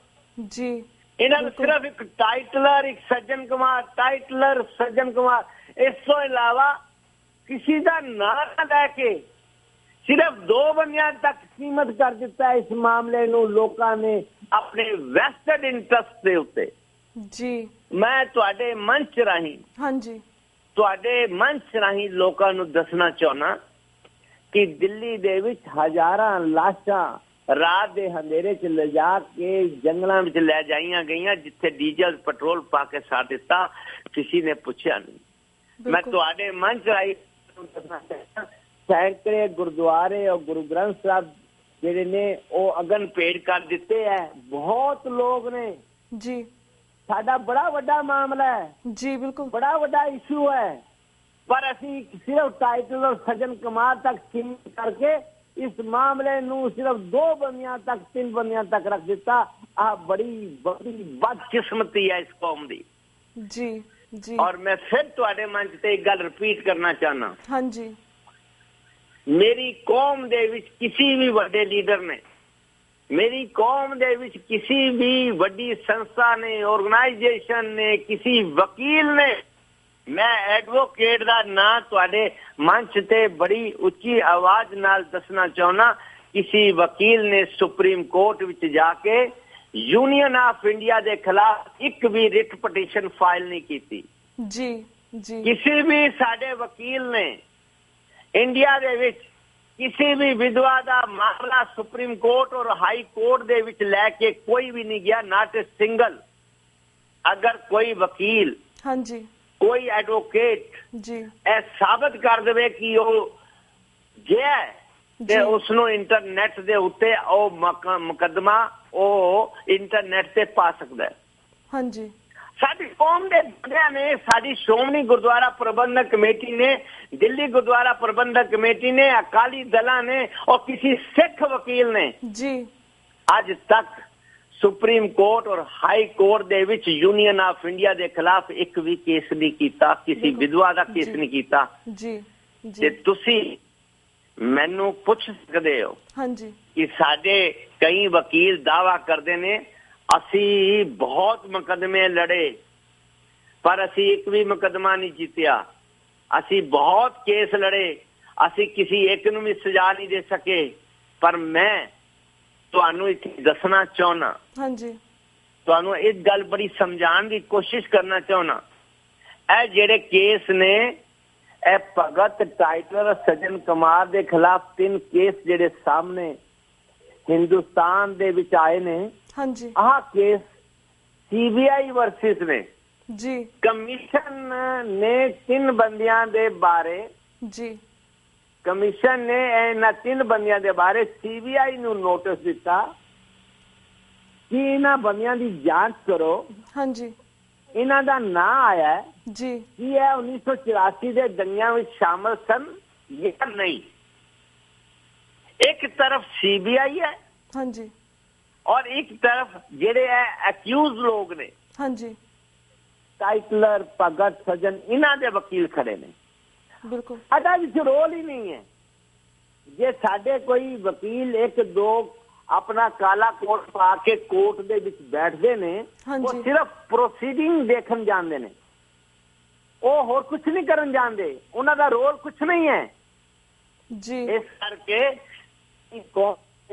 ਜੀ। ਇਹਨਾਂ ਨੂੰ। ਸਿਰਫ ਇੱਕ ਟਾਈਟਲਰ ਇੱਕ ਸੱਜਣ ਕੁਮਾਰ ਟਾਈਟਲਰ ਸੱਜਣ ਕੁਮਾਰ। ਇਸ ਤੋਂ ਇਲਾਵਾ ਕਿਸੇ ਦਾ ਨਾਂ ਨਾ ਲੈ ਕੇ ਸਿਰਫ ਦੋ ਬੰਦਿਆਂ ਤੱਕ ਸੀਮਤ ਕਰ ਦਿੱਤਾ ਇਸ ਮਾਮਲੇ ਨੂੰ ਲੋਕਾਂ ਨੇ ਆਪਣੇ ਵੈਸਟਡ ਇੰਟਰਸਟ ਦੇ ਉੱਤੇ। ਜੀ। ਮੈਂ ਤੁਹਾਡੇ ਮੰਚ ਰਾਹੀਂ ਹਾਂਜੀ। ਤੁਹਾਡੇ ਮੰਚ ਰਾਹੀਂ ਲੋਕਾਂ ਨੂੰ ਦੱਸਣਾ ਚਾਹਨਾ ਕਿ ਦਿੱਲੀ ਦੇ ਵਿੱਚ ਹਜ਼ਾਰਾਂ ਲਾਸ਼ਾਂ ਰਾਤ ਦੇ ਹਨੇਰੇ 'ਚ ਲਿਜਾ ਕੇ ਜੰਗਲਾਂ ਵਿੱਚ ਲੈ ਜਾਈਆਂ ਗਈਆਂ ਜਿੱਥੇ ਡੀਜ਼ਲ ਪੈਟਰੋਲ ਪਾ ਕੇ ਸਾੜ ਦਿੱਤਾ ਕਿਸੇ ਨੇ ਪੁੱਛਿਆ ਨਹੀਂ। ਮੈਂ ਤੁਹਾਡੇ ਤੁਹਾਨੂੰ ਦੱਸਣਾ ਚਾਹੁੰਦਾ ਸੈਂਕੜੇ ਗੁਰਦੁਆਰੇ ਔਰ ਗੁਰੂ ਗ੍ਰੰਥ ਸਾਹਿਬ ਜਿਹੜੇ ਨੇ ਉਹ ਅਗਨ ਭੇਟ ਕਰ ਦਿੱਤੇ ਹੈ ਬਹੁਤ ਲੋਕ ਨੇ। ਜੀ। ਸਾਡਾ ਬੜਾ ਵੱਡਾ ਮਾਮਲਾ ਹੈ ਜੀ ਬਿਲਕੁਲ। ਬੜਾ ਵੱਡਾ ਇਸ਼ੂ ਹੈ ਪਰ ਅਸੀਂ ਸਿਰਫ ਟਾਈਟਲ ਔਰ ਸਜਨ ਕੁਮਾਰ ਤੱਕ ਸੀਮਿਤ ਕਰਕੇ ਇਸ ਮਾਮਲੇ ਨੂੰ ਸਿਰਫ ਦੋ ਬੰਦਿਆਂ ਤੱਕ ਤਿੰਨ ਬੰਦਿਆਂ ਤੱਕ ਰੱਖ ਦਿੱਤਾ। ਆ ਬੜੀ ਬੜੀ ਬਦਕਿਸਮਤੀ ਹੈ ਇਸ ਕੌਮ ਦੀ। ਜੀ ਜੀ। ਔਰ ਮੈਂ ਫਿਰ ਤੁਹਾਡੇ ਮੰਚ ਤੇ ਇੱਕ ਗੱਲ ਰਿਪੀਟ ਕਰਨਾ ਚਾਹਨਾ ਹਾਂਜੀ। ਮੇਰੀ ਕੌਮ ਦੇ ਵਿੱਚ ਕਿਸੇ ਵੀ ਵੱਡੇ ਲੀਡਰ ਨੇ ਮੇਰੀ ਕੌਮ ਦੇ ਵਿੱਚ ਕਿਸੇ ਵੀ ਵੱਡੀ ਸੰਸਥਾ ਨੇ ਆਰਗੇਨਾਈਜੇਸ਼ਨ ਨੇ ਕਿਸੇ ਵਕੀਲ ਨੇ ਮੈਂ ਐਡਵੋਕੇਟ ਦਾ ਨਾਂ ਤੁਹਾਡੇ ਮੰਚ ਤੇ ਬੜੀ ਉੱਚੀ ਆਵਾਜ਼ ਨਾਲ ਦੱਸਣਾ ਚਾਹੁੰਦਾ ਕਿਸੇ ਵਕੀਲ ਨੇ ਸੁਪਰੀਮ ਕੋਰਟ ਵਿੱਚ ਜਾ ਕੇ ਯੂਨੀਅਨ ਆਫ ਇੰਡੀਆ ਦੇ ਖਿਲਾਫ ਇੱਕ ਵੀ ਰਿਟ ਪਟੀਸ਼ਨ ਫਾਈਲ ਨਹੀਂ ਕੀਤੀ। ਜੀ ਜੀ। ਕਿਸੇ ਵੀ ਸਾਡੇ ਵਕੀਲ ਨੇ ਇੰਡੀਆ ਦੇ ਵਿੱਚ ਕਿਸੇ ਵੀ ਵਿਧਵਾ ਦਾ ਮਾਮਲਾ ਸੁਪਰੀਮ ਕੋਰਟ ਔਰ ਹਾਈ ਕੋਰਟ ਦੇ ਵਿੱਚ ਲੈ ਕੇ ਕੋਈ ਵੀ ਨਹੀਂ ਗਿਆ ਨਾਟ ਸਿੰਗਲ ਅਗਰ ਕੋਈ ਵਕੀਲ ਹਾਂਜੀ। ਕੋਈ ਐਡਵੋਕੇਟ ਜੀ। ਇਹ ਸਾਬਤ ਕਰ ਦੇਵੇ ਕਿ ਉਹ ਗਿਆ ਹੈ, ਤੇ। ਉਸ ਨੂੰ ਇੰਟਰਨੈਟ ਦੇ ਉੱਤੇ ਉਹ ਮਕ- ਮੁਕੱਦਮਾ ਉਹ ਇੰਟਰਨੈਟ ਤੇ ਪਾ ਸਕਦਾ ਹੈ। ਹਾਂਜੀ। ਸਾਡੀ ਕੌਮ ਦੇ ਬੰਦਿਆਂ ਨੇ ਸਾਡੀ ਸ਼੍ਰੋਮਣੀ ਗੁਰਦੁਆਰਾ ਪ੍ਰਬੰਧਕ ਕਮੇਟੀ ਨੇ ਦਿੱਲੀ ਗੁਰਦੁਆਰਾ ਪ੍ਰਬੰਧਕ ਕਮੇਟੀ ਨੇ ਅਕਾਲੀ ਦਲਾਂ ਨੇ ਔਰ ਕਿਸੇ ਸਿੱਖ ਵਕੀਲ ਨੇ ਜੀ। ਅੱਜ ਤੱਕ ਸੁਪਰੀਮ ਕੋਰਟ ਔਰ ਹਾਈ ਕੋਰਟ ਦੇ ਵਿੱਚ ਯੂਨੀਅਨ ਆਫ ਇੰਡੀਆ ਦੇ ਖਿਲਾਫ ਇੱਕ ਵੀ ਕੇਸ ਨਹੀਂ ਕੀਤਾ ਕਿਸੇ। ਵਿਧਵਾ ਦਾ ਕੇਸ। ਨਹੀਂ ਕੀਤਾ ਜੀ ਤੇ ਜੀ ਤੁਸੀਂ ਮੈਨੂੰ ਪੁੱਛ ਸਕਦੇ ਹੋ ਹਾਂਜੀ ਕਿ ਸਾਡੇ ਕਈ ਵਕੀਲ ਦਾਵਾ ਕਰਦੇ ਨੇ ਅਸੀਂ ਬਹੁਤ ਮੁਕਦਮੇ ਲੜੇ ਪਰ ਅਸੀਂ ਇੱਕ ਵੀ ਮੁਕਦਮਾ ਨਹੀਂ ਜਿੱਤਿਆ ਅਸੀਂ ਬਹੁਤ ਕੇਸ ਲੜੇ ਅਸੀਂ ਕਿਸੇ ਇੱਕ ਨੂੰ ਵੀ ਸਜ਼ਾ ਨਹੀਂ ਦੇ ਸਕੇ ਪਰ ਮੈਂ ਤੁਹਾਨੂੰ ਇੱਥੇ ਦੱਸਣਾ ਚਾਹੁੰਦਾ ਹਾਂਜੀ। ਤੁਹਾਨੂੰ ਇੱਕ ਗੱਲ ਬੜੀ ਸਮਝਾਉਣ ਦੀ ਕੋਸ਼ਿਸ਼ ਕਰਨਾ ਚਾਹੁੰਦਾ ਇਹ ਜਿਹੜੇ ਕੇਸ ਨੇ ਇਹ ਭਗਤ ਟਾਈਟਲਰ ਸਜਨ ਕੁਮਾਰ ਦੇ ਖਿਲਾਫ ਤਿੰਨ ਕੇਸ ਜਿਹੜੇ ਸਾਹਮਣੇ ਹਿੰਦੁਸਤਾਨ ਦੇ ਵਿੱਚ ਆਏ ਨੇ। ਹਾਂਜੀ। ਆਹ ਕੇਸ ਸੀਬੀਆਈ ਵਰਸਸ ਨੇ। ਜੀ। ਕਮਿਸ਼ਨ ਨੇ ਤਿੰਨ ਬੰਦਿਆਂ ਦੇ ਬਾਰੇ ਜੀ। ਕਮਿਸ਼ਨ ਨੇ ਇਹਨਾਂ ਤਿੰਨ ਬੰਦਿਆਂ ਦੇ ਬਾਰੇ ਸੀਬੀਆਈ ਨੂੰ ਨੋਟਿਸ ਦਿੱਤਾ ਕਿ ਇਹਨਾਂ ਬੰਦਿਆਂ ਦੀ ਜਾਂਚ ਕਰੋ। ਹਾਂਜੀ। ਇਹਨਾਂ ਦਾ ਨਾਂ ਆਇਆ ਜੀ। ਕਿ ਇਹ 1984 ਦੇ ਦੰਗਿਆਂ ਵਿੱਚ ਸ਼ਾਮਲ ਸਨ ਜਾਂ ਨਹੀਂ? ਇੱਕ ਤਰਫ ਸੀਬੀਆਈ ਹੈ ਹਾਂਜੀ। ਔਰ ਇੱਕ ਤਰਫ ਜਿਹੜੇ ਹੈ ਅਕਿਊਜ਼ ਲੋਕ ਨੇ। ਹਾਂਜੀ। ਟਾਈਟਲਰ ਭਗਤ ਸਜਨ ਇਹਨਾਂ ਦੇ ਵਕੀਲ ਖੜੇ ਨੇ। ਬਿਲਕੁਲ। ਸਾਡਾ ਵਿੱਚ ਰੋਲ ਹੀ ਨਹੀਂ ਹੈ। ਜੇ ਸਾਡੇ ਕੋਈ ਵਕੀਲ ਇੱਕ ਦੋ ਆਪਣਾ ਕਾਲਾ ਕੋਟ ਪਾ ਕੇ ਕੋਰਟ ਦੇ ਵਿੱਚ ਬੈਠਦੇ ਨੇ। ਉਹ ਸਿਰਫ ਪ੍ਰੋਸੀਡਿੰਗ ਦੇਖਣ ਜਾਂਦੇ ਨੇ। ਉਹ ਹੋਰ ਕੁਝ ਨਹੀਂ ਕਰਨ ਜਾਂਦੇ। ਉਹਨਾਂ ਦਾ ਰੋਲ ਕੁਝ ਨਹੀਂ ਹੈ। ਜੀ। ਇਸ ਕਰਕੇ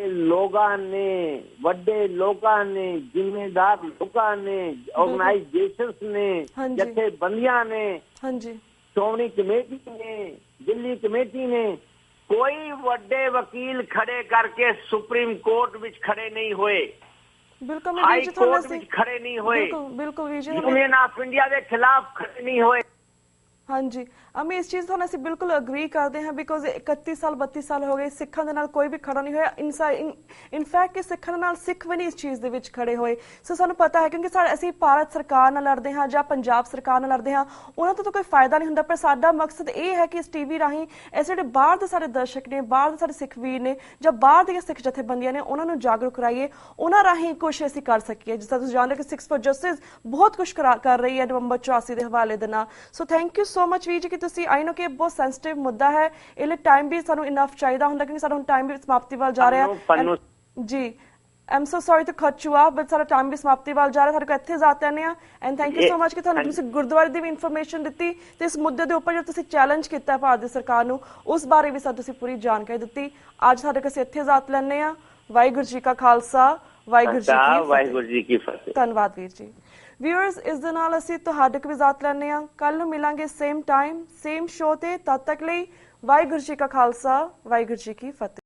ਲੋਕਾਂ ਨੇ ਵੱਡੇ ਲੋਕਾਂ ਨੇ ਜ਼ਿੰਮੇਦਾਰ ਲੋਕਾਂ ਨੇ ਆਰਗੇਨਾਈਜੇਸ਼ਨਸ ਨੇ। ਜਥੇਬੰਦੀਆਂ ਨੇ ਹਾਂਜੀ। ਸ਼੍ਰੋਮਣੀ ਕਮੇਟੀ ਨੇ ਦਿੱਲੀ ਕਮੇਟੀ ਨੇ ਕੋਈ ਵੱਡੇ ਵਕੀਲ ਖੜੇ ਕਰਕੇ ਸੁਪਰੀਮ ਕੋਰਟ ਵਿੱਚ ਖੜੇ ਨਹੀਂ ਹੋਏ। ਬਿਲਕੁਲ ਵੀਰ ਜੀ ਤੁਹਾਨੂੰ ਅਸੀਂ ਖੜੇ ਨਹੀਂ ਹੋਏ। ਬਿਲਕੁਲ ਬਿਲਕੁਲ ਵੀਰ ਜੀ ਯੂਨੀਅਨ ਆਫ ਇੰਡੀਆ ਦੇ ਖਿਲਾਫ ਖੜੇ ਨਹੀਂ ਹੋਏ। ਹਾਂਜੀ। ਅਮੀ, ਇਸ ਚੀਜ਼ ਤੋਂ ਅਸੀਂ ਬਿਲਕੁਲ ਅਗਰੀ ਕਰਦੇ ਹਾਂ ਬਿਕੋਜ਼ 31 ਸਾਲ 32 ਸਾਲ ਹੋ ਗਏ ਸਿੱਖਾਂ ਦੇ ਨਾਲ ਕੋਈ ਵੀ ਖੜਾ ਨਹੀਂ ਹੋਇਆ। ਇਨਫੈਕਟ ਕਿ ਸਿੱਖਾਂ ਦੇ ਨਾਲ ਸਿੱਖ ਵੀ ਨਹੀਂ ਇਸ ਚੀਜ਼ ਦੇ ਵਿੱਚ ਖੜੇ ਹੋਏ। ਸੋ ਸਾਨੂੰ ਪਤਾ ਹੈ ਕਿਉਂਕਿ ਸਾਡੇ ਅਸੀਂ ਭਾਰਤ ਸਰਕਾਰ ਨਾਲ ਲੜਦੇ ਹਾਂ ਜਾਂ ਪੰਜਾਬ ਸਰਕਾਰ ਨਾਲ ਲੜਦੇ ਹਾਂ, ਉਹਨਾਂ ਤੋਂ ਤਾਂ ਕੋਈ ਫਾਇਦਾ ਨਹੀਂ ਹੁੰਦਾ। ਪਰ ਸਾਡਾ ਮਕਸਦ ਇਹ ਹੈ ਕਿ ਇਸ ਟੀਵੀ ਰਾਹੀਂ ਇਹ ਜਿਹੜੇ ਬਾਹਰ ਦੇ ਸਾਡੇ ਦਰਸ਼ਕ ਨੇ, ਬਾਹਰ ਦੇ ਸਾਡੇ ਸਿੱਖ ਵੀਰ ਨੇ ਜਾਂ ਬਾਹਰ ਦੀਆਂ ਸਿੱਖ ਜਥੇਬੰਦੀਆਂ ਨੇ, ਉਹਨਾਂ ਨੂੰ ਜਾਗਰੂਕ ਕਰਾਈਏ। ਉਹਨਾਂ ਰਾਹੀਂ ਕੁਝ ਅਸੀਂ ਕਰ ਸਕੀਏ। ਜਿਸ ਤਰ੍ਹਾਂ ਤੁਸੀਂ ਜਾਣਦੇ ਹੋ ਕਿ 6 ਫॉर ਜਸਟਿਸ ਬਹੁਤ ਕੁਝ ਕਰ ਰਹੀ ਹੈ ਨਵੰਬਰ 84 ਦੇ ਹਵਾਲੇ ਦੇ ਨਾਲ। So thank you so much ਵੀਰ ਜੀ ਕਿ ਤੁਸੀਂ ਆਈ ਨੋ ਕਿ ਬਹੁਤ ਸੈਂਸਿਟਿਵ ਮੁੱਦਾ ਹੈ। ਇਹ ਲਈ ਟਾਈਮ ਵੀ ਸਾਨੂੰ ਇਨਫ ਚਾਹੀਦਾ ਹੁੰਦਾ ਕਿਉਂਕਿ ਸਾਡਾ ਹੁਣ ਟਾਈਮ ਵੀ ਸਮਾਪਤੀ ਵੱਲ ਜਾ ਰਿਹਾ ਜੀ I'm so sorry to cut you off but ਸਾਡਾ ਟਾਈਮ ਵੀ ਸਮਾਪਤੀ ਵੱਲ ਜਾ ਰਿਹਾ। ਸਾਡੇ ਕੋਲ ਇੱਥੇ ਜਾਤੇ ਆਨੇ ਆ and thank you so much ਕਿ ਤੁਹਾਨੂੰ। ਤੁਸੀਂ ਗੁਰਦੁਆਰੇ ਦੀ ਵੀ ਇਨਫੋਰਮੇਸ਼ਨ ਦਿੱਤੀ ਤੇ ਇਸ ਮੁੱਦੇ ਦੇ ਉੱਪਰ ਜੋ ਤੁਸੀਂ ਚੈਲੰਜ ਕੀਤਾ ਹੈ ਭਾਰਤ ਦੀ ਸਰਕਾਰ ਨੂੰ ਉਸ ਬਾਰੇ ਵੀ ਸਾਨੂੰ ਤੁਸੀਂ ਪੂਰੀ ਜਾਣਕਾਰੀ ਦਿੱਤੀ। ਅੱਜ ਸਾਡੇ ਕੋਲ ਇੱਥੇ ਜਾਤ ਲੈਣੇ ਆ ਵਾਹਿਗੁਰੂ ਜੀ ਕਾ ਖਾਲਸਾ ਵਾਹਿਗੁਰੂ ਜੀ ਕੀ ਫਤਿਹ। ਧੰਨਵਾਦ ਵੀਰ ਜੀ। ਵਿਊਅਰਸ ਇਸ ਦੇ ਨਾਲ ਅਸੀਂ ਤੁਹਾਡੇ ਕੋਲ ਵੀ ਜ਼ਾਤ ਲੈਣੇ ਆ ਕੱਲ ਨੂੰ ਮਿਲਾਂਗੇ ਸੇਮ ਟਾਈਮ ਸੇਮ ਸ਼ੋ ਤੇ ਤਦ ਤੱਕ ਲਈ ਵਾਹਿਗੁਰੂ ਜੀ ਕਾ ਖਾਲਸਾ, ਵਾਹਿਗੁਰੂ ਜੀ ਕੀ ਫਤਿਹ।